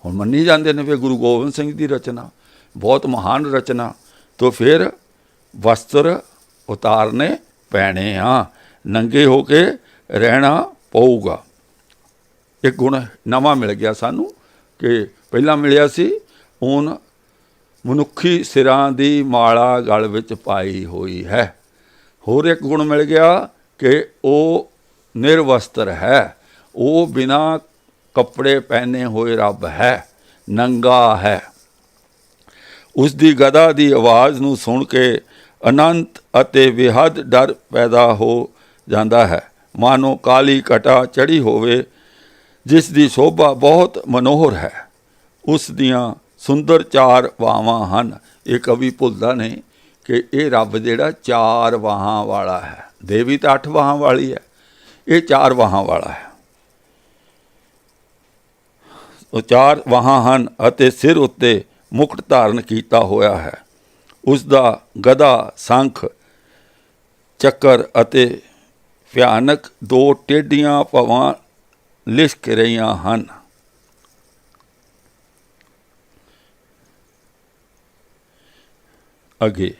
S1: ਹੁਣ ਮੰਨੀ ਜਾਂਦੇ ਨੇ ਵੀ ਇਹ ਗੁਰੂ ਗੋਬਿੰਦ ਸਿੰਘ ਦੀ ਰਚਨਾ, ਬਹੁਤ ਮਹਾਨ ਰਚਨਾ, ਤੋਂ ਫਿਰ ਵਸਤਰ ਉਤਾਰਨੇ ਪੈਣੇ ਆ, ਨੰਗੇ ਹੋ ਕੇ ਰਹਿਣਾ ਪਊਗਾ। ਇੱਕ ਗੁਣ ਨਵਾਂ ਮਿਲ ਗਿਆ ਸਾਨੂੰ, ਕਿ ਪਹਿਲਾਂ ਮਿਲਿਆ ਸੀ, ਹੁਣ ਮਨੁੱਖੀ ਸਿਰਾਂ ਦੀ ਮਾਲਾ ਗਲ ਵਿੱਚ ਪਾਈ ਹੋਈ ਹੈ। ਹੋਰ ਇੱਕ ਗੁਣ ਮਿਲ ਗਿਆ ਕਿ ਉਹ ਨਿਰਵਸਤਰ ਹੈ। ਉਹ ਬਿਨਾ ਕੱਪੜੇ ਪਹਿਨੇ ਹੋਏ ਰੱਬ ਹੈ, ਨੰਗਾ ਹੈ। ਉਸ ਦੀ ਗਦਾ ਦੀ ਆਵਾਜ਼ ਨੂੰ ਸੁਣ ਕੇ ਅਨੰਤ ਅਤੇ ਵਿਹਦ ਡਰ ਪੈਦਾ ਹੋ ਜਾਂਦਾ ਹੈ। ਮਾਨੋ ਕਾਲੀ ਕਟਾ ਚੜੀ ਹੋਵੇ, ਜਿਸ ਦੀ ਸ਼ੋਭਾ ਬਹੁਤ ਮਨੋਹਰ ਹੈ। ਉਸ ਦੀਆਂ ਸੁੰਦਰ ਚਾਰ ਬਾਹਾਂ ਹਨ। ਇਹ ਕਵੀ ਭੁੱਲਦਾ ਨਹੀਂ ਕਿ ਇਹ ਰੱਬ ਜਿਹੜਾ ਚਾਰ ਵਾਹਾਂ ਵਾਲਾ ਹੈ। ਦੇਵੀ ਤਾਂ ਅੱਠ ਵਾਹਾਂ ਵਾਲੀ ਹੈ। ਇਹ ਚਾਰ ਵਾਹਾਂ ਵਾਲਾ ਹੈ। ਉਹ ਚਾਰ ਵਾਹਾਂ ਹਨ ਅਤੇ ਸਿਰ ਉੱਤੇ ਮੁਕਟ ਧਾਰਨ ਕੀਤਾ ਹੋਇਆ ਹੈ। ਉਸ ਦਾ ਗਦਾ ਸੰਖ, ਚੱਕਰ ਅਤੇ ਭਿਆਨਕ ਦੋ ਟੇਡੀਆਂ ਭਵਾਂ ਲਿਸ਼ਕ ਰਹੀਆਂ ਹਨ। ਅੱਗੇ।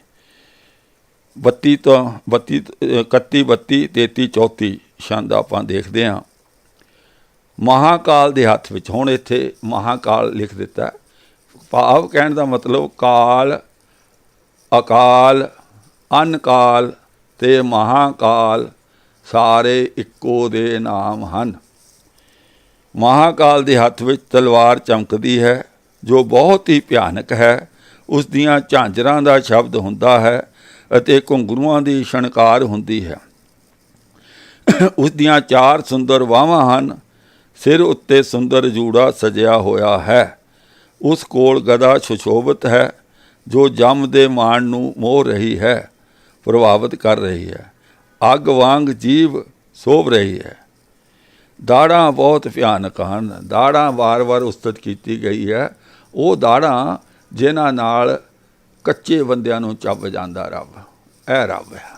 S1: 32 ਤੋਂ 32 31 32 33 34 ਛੰਦ ਆਪਾਂ ਦੇਖਦੇ ਹਾਂ। ਮਹਾਕਾਲ ਦੇ ਹੱਥ ਵਿੱਚ, ਹੁਣ ਇੱਥੇ ਮਹਾਕਾਲ ਲਿਖ ਦਿੱਤਾ। ਭਾਵ ਕਹਿਣ ਦਾ ਮਤਲਬ ਕਾਲ, ਅਕਾਲ, ਅਨਕਾਲ ਤੇ ਮਹਾਕਾਲ ਸਾਰੇ ਇੱਕੋ ਦੇ ਨਾਮ ਹਨ। ਮਹਾਕਾਲ ਦੇ ਹੱਥ ਵਿੱਚ ਤਲਵਾਰ ਚਮਕਦੀ ਹੈ, ਜੋ ਬਹੁਤ ਹੀ ਭਿਆਨਕ ਹੈ। ਉਸ ਦੀਆਂ ਝਾਂਜਰਾਂ ਦਾ ਸ਼ਬਦ ਹੁੰਦਾ ਹੈ ਅਤੇ ਘੁੰਗਰੂਆਂ ਦੀ ਛਣਕਾਰ ਹੁੰਦੀ ਹੈ। ਉਸ ਦੀਆਂ ਚਾਰ ਸੁੰਦਰ ਬਾਹਾਂ ਹਨ। ਸਿਰ ਉੱਤੇ ਸੁੰਦਰ ਜੂੜਾ ਸਜਿਆ ਹੋਇਆ ਹੈ। ਉਸ ਕੋਲ ਗਦਾ ਸੁਸ਼ੋਭਿਤ ਹੈ, ਜੋ ਜਮ ਦੇ ਮਾਣ ਨੂੰ ਮੋਹ ਰਹੀ ਹੈ, ਪ੍ਰਭਾਵਿਤ ਕਰ ਰਹੀ ਹੈ। ਅੱਗ ਵਾਂਗ ਜੀਵ ਸੋਭ ਰਹੀ ਹੈ। ਦਾੜਾਂ ਬਹੁਤ ਭਿਆਨਕ ਹਨ। ਦਾੜਾਂ ਵਾਰ-ਵਾਰ ਉਸਤਤ ਕੀਤੀ ਗਈ ਹੈ। ਉਹ ਦਾੜਾਂ ਜਿਨ੍ਹਾਂ ਨਾਲ ਕੱਚੇ ਬੰਦਿਆਂ ਨੂੰ ਚੱਬ ਜਾਂਦਾ ਰੱਬ, ਇਹ ਰੱਬ ਹੈ।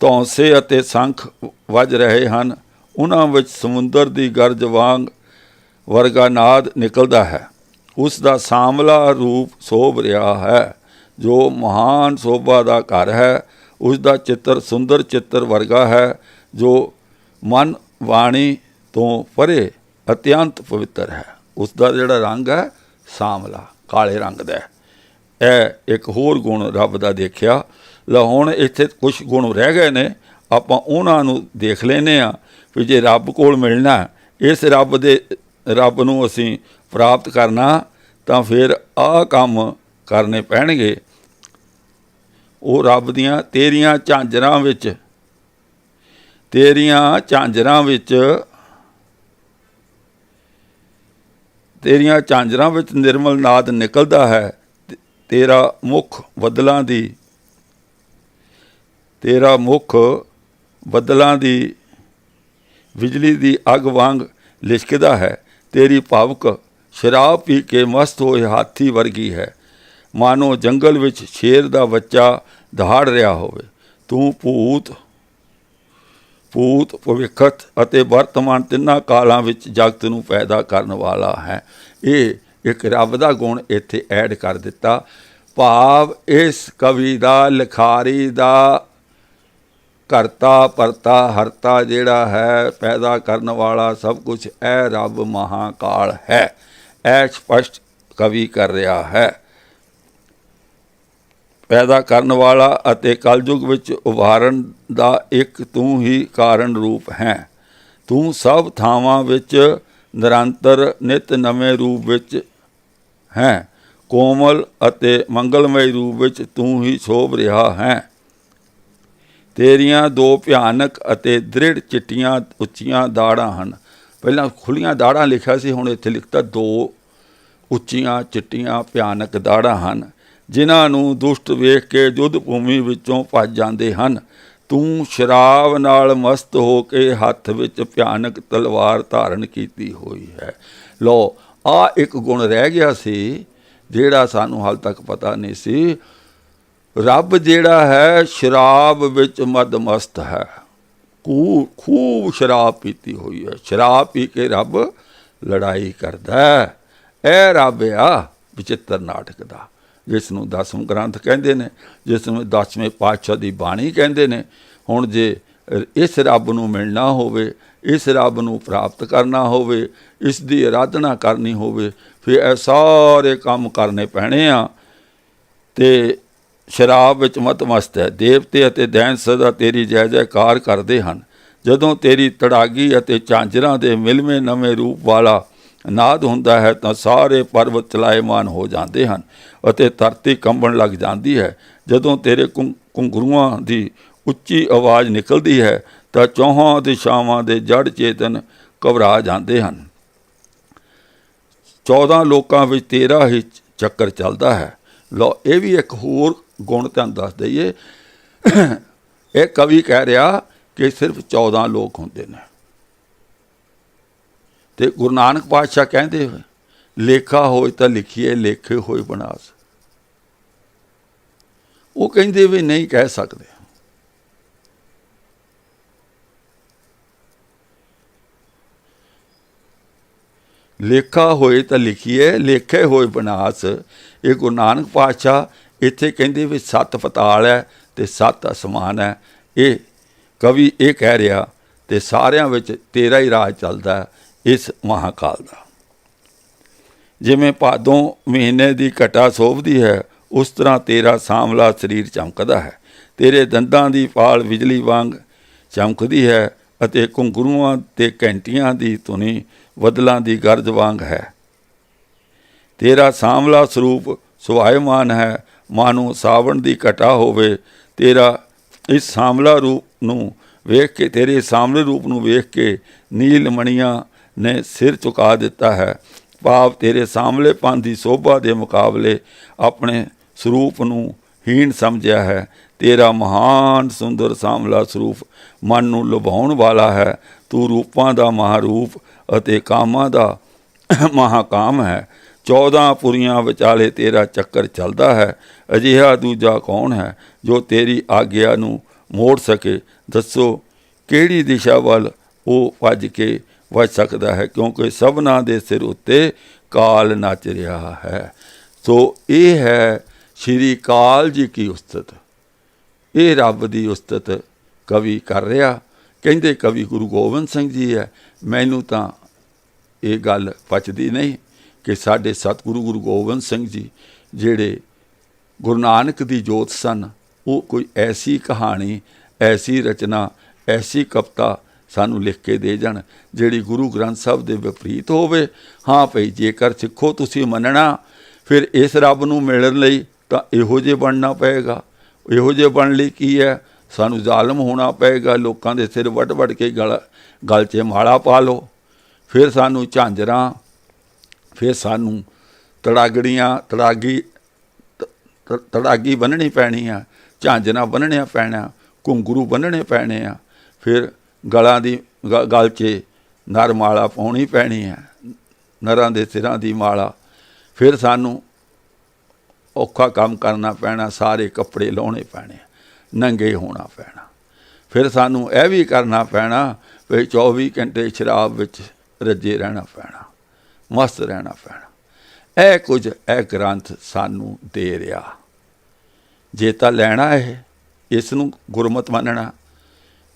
S1: ਧੌਂਸੇ ਅਤੇ ਸੰਖ ਵੱਜ ਰਹੇ ਹਨ, ਉਹਨਾਂ ਵਿੱਚ ਸਮੁੰਦਰ ਦੀ ਗਰਜ ਵਾਂਗ ਵਰਗਾ ਨਾਦ ਨਿਕਲਦਾ ਹੈ। ਉਸ ਦਾ ਸਾਮਲਾ ਰੂਪ ਸੋਭ ਰਿਹਾ ਹੈ, ਜੋ ਮਹਾਨ ਸੋਭਾ ਦਾ ਘਰ ਹੈ। ਉਸ ਦਾ ਚਿੱਤਰ ਸੁੰਦਰ ਚਿੱਤਰ ਵਰਗਾ ਹੈ, ਜੋ ਮਨ ਵਾਣੀ ਤੋਂ ਪਰੇ ਅਤਿਅੰਤ ਪਵਿੱਤਰ ਹੈ। ਉਸ ਦਾ ਜਿਹੜਾ ਰੰਗ ਹੈ ਸਾਮਲਾ ਕਾਲੇ ਰੰਗ ਦਾ ਇਹ ਇੱਕ ਹੋਰ ਗੁਣ ਰੱਬ ਦਾ ਦੇਖਿਆ, ਲਾ ਹੁਣ ਇੱਥੇ ਕੁਝ ਗੁਣ ਰਹਿ ਗਏ ਨੇ, ਆਪਾਂ ਉਹਨਾਂ ਨੂੰ ਦੇਖ ਲੈਨੇ ਆ ਵੀ ਜੇ ਰੱਬ ਕੋਲ ਮਿਲਣਾ ਇਸ ਰੱਬ ਦੇ, ਰੱਬ ਨੂੰ ਅਸੀਂ ਪ੍ਰਾਪਤ ਕਰਨਾ, ਤਾਂ ਫਿਰ ਆਹ ਕੰਮ ਕਰਨੇ ਪੈਣਗੇ। ਉਹ ਰੱਬ ਦੀਆਂ ਤੇਰੀਆਂ ਝਾਂਜਰਾਂ ਵਿੱਚ, ਤੇਰੀਆਂ ਝਾਂਜਰਾਂ ਵਿੱਚ ਤੇਰੀਆਂ ਝਾਂਜਰਾਂ ਵਿੱਚ ਨਿਰਮਲ ਨਾਦ ਨਿਕਲਦਾ ਹੈ ਤੇਰਾ ਮੁਖ ਬੱਦਲਾਂ ਦੀ, ਤੇਰਾ ਮੁਖ ਬੱਦਲਾਂ ਦੀ ਬਿਜਲੀ ਦੀ ਅੱਗ ਵਾਂਗ ਲਿਸ਼ਕਦਾ ਹੈ, ਤੇਰੀ ਭਾਵਕ ਸ਼ਰਾਬ ਪੀ ਕੇ ਮਸਤ ਹੋਏ ਹਾਥੀ ਵਰਗੀ ਹੈ। ਮਾਨੋ ਜੰਗਲ ਵਿੱਚ ਸ਼ੇਰ ਦਾ ਬੱਚਾ ਦਹਾੜ ਰਿਹਾ ਹੋਵੇ, ਤੂੰ ਭੂਤ ਭੂਤ, ਭਵਿੱਖਤ ਅਤੇ ਵਰਤਮਾਨ ਤਿੰਨਾਂ ਕਾਲਾਂ ਵਿੱਚ ਜਗਤ ਨੂੰ ਪੈਦਾ ਕਰਨ ਵਾਲਾ ਹੈ। ਇਹ ਇੱਕ ਰੱਬ ਦਾ ਗੁਣ ਇੱਥੇ ਐਡ ਕਰ ਦਿੱਤਾ। ਭਾਵ ਇਸ ਕਵੀ ਦਾ, ਲਿਖਾਰੀ ਦਾ ਕਰਤਾ, ਪਰਤਾ, ਹਰਤਾ ਜਿਹੜਾ ਹੈ, ਪੈਦਾ ਕਰਨ ਵਾਲਾ ਸਭ ਕੁਝ ਇਹ ਰੱਬ ਮਹਾਕਾਲ ਹੈ। ਇਹ ਸਪਸ਼ਟ ਕਵੀ ਕਰ ਰਿਹਾ ਹੈ। ਪੈਦਾ ਕਰਨ ਵਾਲਾ ਅਤੇ ਕਲਯੁਗ ਵਿੱਚ ਉਭਾਰਨ ਦਾ ਇੱਕ ਤੂੰ ਹੀ ਕਾਰਨ ਰੂਪ ਹੈ। ਤੂੰ ਸਭ ਥਾਵਾਂ ਵਿੱਚ ਨਿਰੰਤਰ ਨਿਤ ਨਵੇਂ ਰੂਪ ਵਿੱਚ ਹੈ। ਕੋਮਲ ਅਤੇ ਮੰਗਲਮਈ ਰੂਪ ਵਿੱਚ ਤੂੰ ਹੀ ਸ਼ੋਭ ਰਿਹਾ ਹੈ। ਤੇਰੀਆਂ ਦੋ ਭਿਆਨਕ ਅਤੇ ਦ੍ਰਿੜ ਚਿੱਟੀਆਂ ਉੱਚੀਆਂ ਦਾੜਾਂ ਹਨ। ਪਹਿਲਾਂ ਖੁੱਲੀਆਂ ਦਾੜਾਂ ਲਿਖਿਆ ਸੀ, ਹੁਣ ਇੱਥੇ ਲਿਖਤਾ ਦੋ ਉੱਚੀਆਂ ਚਿੱਟੀਆਂ ਭਿਆਨਕ ਦਾੜਾਂ ਹਨ। ਜਿਨ੍ਹਾਂ ਨੂੰ ਦੁਸ਼ਟ ਵੇਖ ਕੇ ਯੁੱਧ ਭੂਮੀ ਵਿੱਚੋਂ ਭੱਜ ਜਾਂਦੇ ਹਨ। ਤੂੰ ਸ਼ਰਾਬ ਨਾਲ ਮਸਤ ਹੋ ਕੇ ਹੱਥ ਵਿੱਚ ਭਿਆਨਕ ਤਲਵਾਰ ਧਾਰਨ ਕੀਤੀ ਹੋਈ ਹੈ। ਲੋ ਆ ਇੱਕ ਗੁਣ ਰਹਿ ਗਿਆ ਸੀ, ਜਿਹੜਾ ਸਾਨੂੰ ਹਾਲ ਤੱਕ ਪਤਾ ਨਹੀਂ ਸੀ। ਰੱਬ ਜਿਹੜਾ ਹੈ ਸ਼ਰਾਬ ਵਿੱਚ ਮਦਮਸਤ ਹੈ। ਖੂਬ ਖੂਬ ਸ਼ਰਾਬ ਪੀਤੀ ਹੋਈ ਹੈ। ਸ਼ਰਾਬ ਪੀ ਕੇ ਰੱਬ ਲੜਾਈ ਕਰਦਾ ਹੈ। ਇਹ ਰੱਬ ਆ, ਵਿਚਿੱਤਰ ਨਾਟਕ ਦਾ। ਜਿਸ ਨੂੰ ਦਸਮ ਗ੍ਰੰਥ ਕਹਿੰਦੇ ਨੇ, ਜਿਸ ਨੂੰ ਦਸਵੇਂ ਪਾਤਸ਼ਾਹ ਦੀ ਬਾਣੀ ਕਹਿੰਦੇ ਨੇ, ਹੁਣ ਜੇ ਇਸ ਰੱਬ ਨੂੰ ਮਿਲਣਾ ਹੋਵੇ, ਇਸ ਰੱਬ ਨੂੰ ਪ੍ਰਾਪਤ ਕਰਨਾ ਹੋਵੇ, ਇਸ ਦੀ ਆਰਾਧਨਾ ਕਰਨੀ ਹੋਵੇ, ਫਿਰ ਇਹ ਸਾਰੇ ਕੰਮ ਕਰਨੇ ਪੈਣੇ ਆ। ਤੇ ਸ਼ਰਾਬ ਵਿੱਚ ਮਤਮਸਤ ਹੈ, ਦੇਵਤੇ ਅਤੇ ਦੈਨ ਸਦਾ ਤੇਰੀ ਜੈ ਜੈਕਾਰ ਕਰਦੇ ਹਨ। ਜਦੋਂ ਤੇਰੀ ਤੜਾਗੀ ਅਤੇ ਚਾਂਜਰਾਂ ਦੇ ਮਿਲਵੇਂ ਨਵੇਂ ਰੂਪ ਵਾਲਾ ਨਾਦ ਹੁੰਦਾ ਹੈ ਤਾਂ ਸਾਰੇ ਪਰਵਤ ਚਲਾਇਮਾਨ ਹੋ ਜਾਂਦੇ ਹਨ ਅਤੇ ਧਰਤੀ ਕੰਬਣ ਲੱਗ ਜਾਂਦੀ ਹੈ। ਜਦੋਂ ਤੇਰੇ ਕੁੰ- ਘੁੰਗਰੂਆਂ ਦੀ ਉੱਚੀ ਆਵਾਜ਼ ਨਿਕਲਦੀ ਹੈ ਤਾਂ ਚੌਹਾਂ ਦਿਸ਼ਾਵਾਂ ਦੇ ਜੜ ਚੇਤਨ ਘਬਰਾ ਜਾਂਦੇ ਹਨ। 14 ਲੋਕਾਂ ਵਿੱਚ ਤੇਰਾ ਹੀ ਚੱਕਰ ਚੱਲਦਾ ਹੈ। ਲੋ ਇਹ ਵੀ ਇੱਕ ਹੋਰ ਗੁਣ ਤੁਹਾਨੂੰ ਦੱਸ ਦਈਏ। ਇਹ ਕਵੀ ਕਹਿ ਰਿਹਾ ਕਿ ਸਿਰਫ 14 ਲੋਕ ਹੁੰਦੇ ਨੇ। ਤੇ ਗੁਰੂ ਨਾਨਕ ਪਾਤਸ਼ਾਹ ਕਹਿੰਦੇ ਹੋਏ, ਲੇਖਾ ਹੋਏ ਤਾਂ ਲਿਖੀਏ, ਲੇਖੇ ਹੋਏ ਬਣਾਸ ਉਹ ਕਹਿੰਦੇ ਵੀ ਨਹੀਂ ਕਹਿ ਸਕਦੇ। ਲੇਖਾ ਹੋਏ ਤਾਂ ਲਿਖੀਏ, ਲੇਖੇ ਹੋਏ ਬਨਾਸ। ਇਹ ਗੁਰੂ ਨਾਨਕ ਪਾਤਸ਼ਾਹ ਇੱਥੇ ਕਹਿੰਦੇ ਵੀ ਸੱਤ ਪਤਾਲ ਹੈ ਤੇ ਸੱਤ ਅਸਮਾਨ ਹੈ। ਇਹ ਕਵੀ ਇਹ ਕਹਿ ਰਿਹਾ, ਤੇ ਸਾਰਿਆਂ ਵਿੱਚ ਤੇਰਾ ਹੀ ਰਾਜ ਚੱਲਦਾ ਇਸ ਮਹਾਕਾਲ ਦਾ। ਜਿਵੇਂ ਪਾਦੋਂ ਮਹੀਨੇ ਦੀ ਘਟਾ ਸੋਭਦੀ ਹੈ, ਉਸ ਤਰ੍ਹਾਂ ਤੇਰਾ ਸਾਂਵਲਾ ਸਰੀਰ ਚਮਕਦਾ ਹੈ। ਤੇਰੇ ਦੰਦਾਂ ਦੀ ਪਾਲ ਬਿਜਲੀ ਵਾਂਗ ਚਮਕਦੀ ਹੈ ਅਤੇ ਘੁੰਗਰੂਆਂ ਤੇ ਘੰਟੀਆਂ ਦੀ ਧੁਨੀ ਬਦਲਾਂ ਦੀ ਗਰਜ ਵਾਂਗ ਹੈ। ਤੇਰਾ ਸਾਂਵਲਾ ਸਰੂਪ ਸੁਭਾਇਮਾਨ ਹੈ, ਮਾਨੋ ਸਾਵਣ ਦੀ ਘਟਾ ਹੋਵੇ, ਤੇਰਾ ਇਸ ਸਾਂਵਲਾ ਰੂਪ ਨੂੰ ਵੇਖ ਕੇ, ਤੇਰੇ ਸਾਂਵਲੇ ਰੂਪ ਨੂੰ ਵੇਖ ਕੇ ਨੀਲ ਮਣੀਆਂ ਨੇ ਸਿਰ ਝੁਕਾ ਦਿੱਤਾ ਹੈ। ਭਾਵ ਤੇਰੇ ਸਾਂਵਲੇ ਪੰਨ ਦੀ ਸੋਭਾ ਦੇ ਮੁਕਾਬਲੇ ਆਪਣੇ ਸਰੂਪ ਨੂੰ ਹੀਣ ਸਮਝਿਆ ਹੈ। ਤੇਰਾ ਮਹਾਨ ਸੁੰਦਰ ਸਾਂਵਲਾ ਸਰੂਪ ਮਨ ਨੂੰ ਲੁਭਾਉਣ ਵਾਲਾ ਹੈ। ਤੂੰ ਰੂਪਾਂ ਦਾ ਮਹਾਰੂਪ ਅਤੇ ਕਾਮਾਂ ਦਾ ਮਹਾਕਾਮ ਹੈ। 14 ਪੁਰੀਆਂ ਵਿਚਾਲੇ ਤੇਰਾ ਚੱਕਰ ਚੱਲਦਾ ਹੈ। ਅਜਿਹਾ ਦੂਜਾ ਕੌਣ ਹੈ ਜੋ ਤੇਰੀ ਆਗਿਆ ਨੂੰ ਮੋੜ ਸਕੇ? ਦੱਸੋ, ਕਿਹੜੀ ਦਿਸ਼ਾ ਵੱਲ ਉਹ ਭੱਜ ਕੇ ਵੱਜ ਸਕਦਾ ਹੈ, ਕਿਉਂਕਿ ਸਭਨਾ ਦੇ ਸਿਰ ਉੱਤੇ ਕਾਲ ਨੱਚ ਰਿਹਾ ਹੈ। ਸੋ ਇਹ ਹੈ ਸ਼੍ਰੀ ਕਾਲ ਜੀ ਕੀ ਉਸਤਤ। ਇਹ ਰੱਬ ਦੀ ਉਸਤਤ ਕਵੀ ਕਰ ਰਿਹਾ। ਕਹਿੰਦੇ ਕਵੀ ਗੁਰੂ ਗੋਬਿੰਦ ਸਿੰਘ ਜੀ ਹੈ। ਮੈਨੂੰ ਤਾਂ ਇਹ ਗੱਲ ਪਚਦੀ ਨਹੀਂ ਕਿ ਸਾਡੇ ਸਤਿਗੁਰੂ ਗੁਰੂ ਗੋਬਿੰਦ ਸਿੰਘ ਜੀ ਜਿਹੜੇ ਗੁਰੂ ਨਾਨਕ ਦੀ ਜੋਤ ਸਨ, ਉਹ ਕੋਈ ਐਸੀ ਕਹਾਣੀ, ਐਸੀ ਰਚਨਾ, ਐਸੀ ਕਵਿਤਾ ਸਾਨੂੰ ਲਿਖ ਕੇ ਦੇ ਜਾਣ, ਜਿਹੜੀ ਗੁਰੂ ਗ੍ਰੰਥ ਸਾਹਿਬ ਦੇ ਵਿਪਰੀਤ ਹੋਵੇ। ਹਾਂ ਭਈ, ਜੇਕਰ ਸਿੱਖੋ ਤੁਸੀਂ ਮੰਨਣਾ, ਫਿਰ ਇਸ ਰੱਬ ਨੂੰ ਮਿਲਣ ਲਈ ਤਾਂ ਇਹੋ ਜੇ ਬਣਨਾ ਪਏਗਾ। ਇਹੋ ਜੇ ਬਣ ਲਈ ਕੀ ਹੈ? ਸਾਨੂੰ ਜ਼ਾਲਮ ਹੋਣਾ ਪਏਗਾ, ਲੋਕਾਂ ਦੇ ਸਿਰ ਵੱਢ ਵੱਢ ਕੇ ਗਲ ਗਲ 'ਚ ਮਾਲਾ ਪਾ ਲਓ। ਫਿਰ ਸਾਨੂੰ ਝਾਂਜਰਾਂ, ਫਿਰ ਸਾਨੂੰ ਤੜਾਗੜੀਆਂ, ਤੜਾਗੀ ਤੜਾਗੀ ਬੰਨਣੀ ਪੈਣੀ ਆ, ਝਾਂਜਰਾਂ ਬੰਨਣੀਆਂ ਪੈਣਾ ਘੁੰਗਰੂ ਬੰਨਣੇ ਪੈਣੇ ਆ। ਫਿਰ ਗਲਾਂ ਦੀ ਗ- ਗਲ 'ਚ ਨਰ ਮਾਲਾ ਪਾਉਣੀ ਪੈਣੀ ਹੈ। ਨਰਾਂ ਦੇ ਸਿਰਾਂ ਦੀ ਮਾਲਾ। ਫਿਰ ਸਾਨੂੰ ਔਖਾ ਕੰਮ ਕਰਨਾ ਪੈਣਾ, ਸਾਰੇ ਕੱਪੜੇ ਲਾਉਣੇ ਪੈਣੇ ਨੰਗੇ ਹੋਣਾ ਪੈਣਾ। ਫਿਰ ਸਾਨੂੰ ਇਹ ਵੀ ਕਰਨਾ ਪੈਣਾ ਵੀ 24 ਘੰਟੇ ਸ਼ਰਾਬ ਵਿੱਚ ਰੱਜੇ ਰਹਿਣਾ ਪੈਣਾ, ਮਸਤ ਰਹਿਣਾ ਪੈਣਾ। ਇਹ ਕੁਝ ਇਹ ਗ੍ਰੰਥ ਸਾਨੂੰ ਦੇ ਰਿਹਾ। ਜੇ ਤਾਂ ਲੈਣਾ ਇਹ, ਇਸ ਨੂੰ ਗੁਰਮਤ ਮੰਨਣਾ,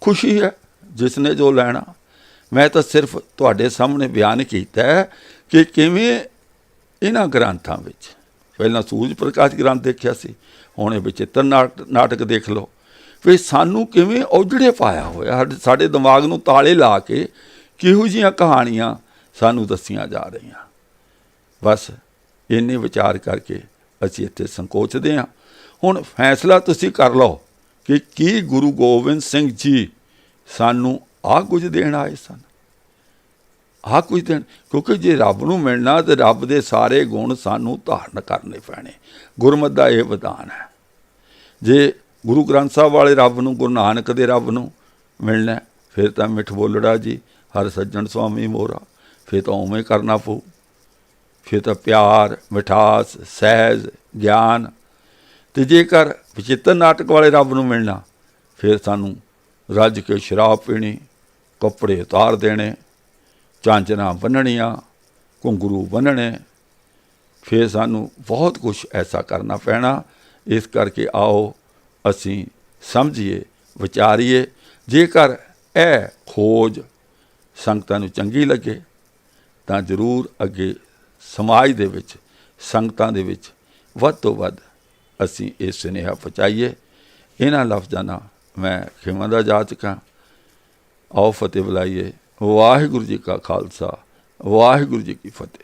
S1: ਖੁਸ਼ੀ ਹੈ। ਜਿਸ ਨੇ ਜੋ ਲੈਣਾ। ਮੈਂ ਤਾਂ ਸਿਰਫ ਤੁਹਾਡੇ ਸਾਹਮਣੇ ਬਿਆਨ ਕੀਤਾ ਕਿ ਕਿਵੇਂ ਇਹਨਾਂ ਗ੍ਰੰਥਾਂ ਵਿੱਚ, ਪਹਿਲਾਂ ਸੂਰਜ ਪ੍ਰਕਾਸ਼ ਗ੍ਰੰਥ ਦੇਖਿਆ ਸੀ, ਹੁਣ ਇਹ ਵਿਚਿੱਤਰ ਨਾਟ- ਨਾਟਕ ਦੇਖ ਲਓ। ਵੀ ਸਾਨੂੰ ਕਿਵੇਂ ਔਜੜੇ ਪਾਇਆ ਹੋਇਆ ਸਾਡੇ- ਸਾਡੇ ਦਿਮਾਗ ਨੂੰ ਤਾਲੇ ਲਾ ਕੇ ਕਿਹੋ ਜੀਆਂ ਕਹਾਣੀਆਂ ਸਾਨੂੰ ਦੱਸੀਆਂ ਜਾ ਰਹੀਆਂ। ਬਸ ਇੰਨੇ ਵਿਚਾਰ ਕਰਕੇ ਅਸੀਂ ਇੱਥੇ ਸੰਕੋਚਦੇ ਹਾਂ। ਹੁਣ ਫੈਸਲਾ ਤੁਸੀਂ ਕਰ ਲਓ ਕਿ ਕੀ ਗੁਰੂ ਗੋਬਿੰਦ ਸਿੰਘ ਜੀ ਸਾਨੂੰ ਆਹ ਕੁਝ ਦੇਣ ਆਏ ਸਨ। ਆਹ ਕੁਝ ਦੇਣ, ਕਿਉਂਕਿ ਜੇ ਰੱਬ ਨੂੰ ਮਿਲਣਾ, ਤੇ ਰੱਬ ਦੇ ਸਾਰੇ ਗੁਣ ਸਾਨੂੰ ਧਾਰਨ ਕਰਨੇ ਪੈਣੇ। ਗੁਰਮਤ ਦਾ ਇਹ ਵਿਧਾਨ ਹੈ। ਜੇ ਗੁਰੂ ਗ੍ਰੰਥ ਸਾਹਿਬ ਵਾਲੇ ਰੱਬ ਨੂੰ, ਗੁਰੂ ਨਾਨਕ ਦੇ ਰੱਬ ਨੂੰ ਮਿਲਣਾ ਫਿਰ ਤਾਂ ਮਿੱਠ ਬੋਲੜਾ ਜੀ, ਹਰ ਸੱਜਣ ਸੁਆਮੀ ਮੋਰਾ ਫਿਰ ਤਾਂ ਉਵੇਂ ਕਰਨਾ ਪਊ। ਫਿਰ ਤਾਂ ਪਿਆਰ, ਮਿਠਾਸ, ਸਹਿਜ, ਗਿਆਨ, ਤੇ ਜੇਕਰ ਵਿਚਿੱਤਰ ਨਾਟਕ ਵਾਲੇ ਰੱਬ ਨੂੰ ਮਿਲਣਾ, ਫਿਰ ਸਾਨੂੰ ਰੱਜ ਕੇ ਸ਼ਰਾਬ ਪੀਣੀ, ਕੱਪੜੇ ਉਤਾਰ ਦੇਣੇ ਚਾਂਚਨਾ ਬੰਨਣੀਆਂ, ਘੁੰਗਰੂ ਬੰਨਣੇ, ਫਿਰ ਸਾਨੂੰ ਬਹੁਤ ਕੁਝ ਐਸਾ ਕਰਨਾ ਪੈਣਾ। ਇਸ ਕਰਕੇ ਆਓ, ਅਸੀਂ ਸਮਝੀਏ, ਵਿਚਾਰੀਏ, ਜੇਕਰ ਇਹ ਖੋਜ ਸੰਗਤਾਂ ਨੂੰ ਚੰਗੀ ਲੱਗੇ, ਤਾਂ ਜ਼ਰੂਰ ਅੱਗੇ ਸਮਾਜ ਦੇ ਵਿੱਚ, ਸੰਗਤਾਂ ਦੇ ਵਿੱਚ ਵੱਧ ਤੋਂ ਵੱਧ ਅਸੀਂ ਇਹ ਸੁਨੇਹਾ ਪਹੁੰਚਾਈਏ। ਇਹਨਾਂ ਲਫ਼ਜ਼ਾਂ ਨਾਲ ਮੈਂ ਖਿਮਾ ਦਾ ਜਾਚਕ ਹਾਂ ਆਓ ਫਤਿਹ ਬੁਲਾਈਏ। ਵਾਹਿਗੁਰੂ ਜੀ ਕਾ ਖਾਲਸਾ, ਵਾਹਿਗੁਰੂ ਜੀ ਕੀ ਫਤਿਹ।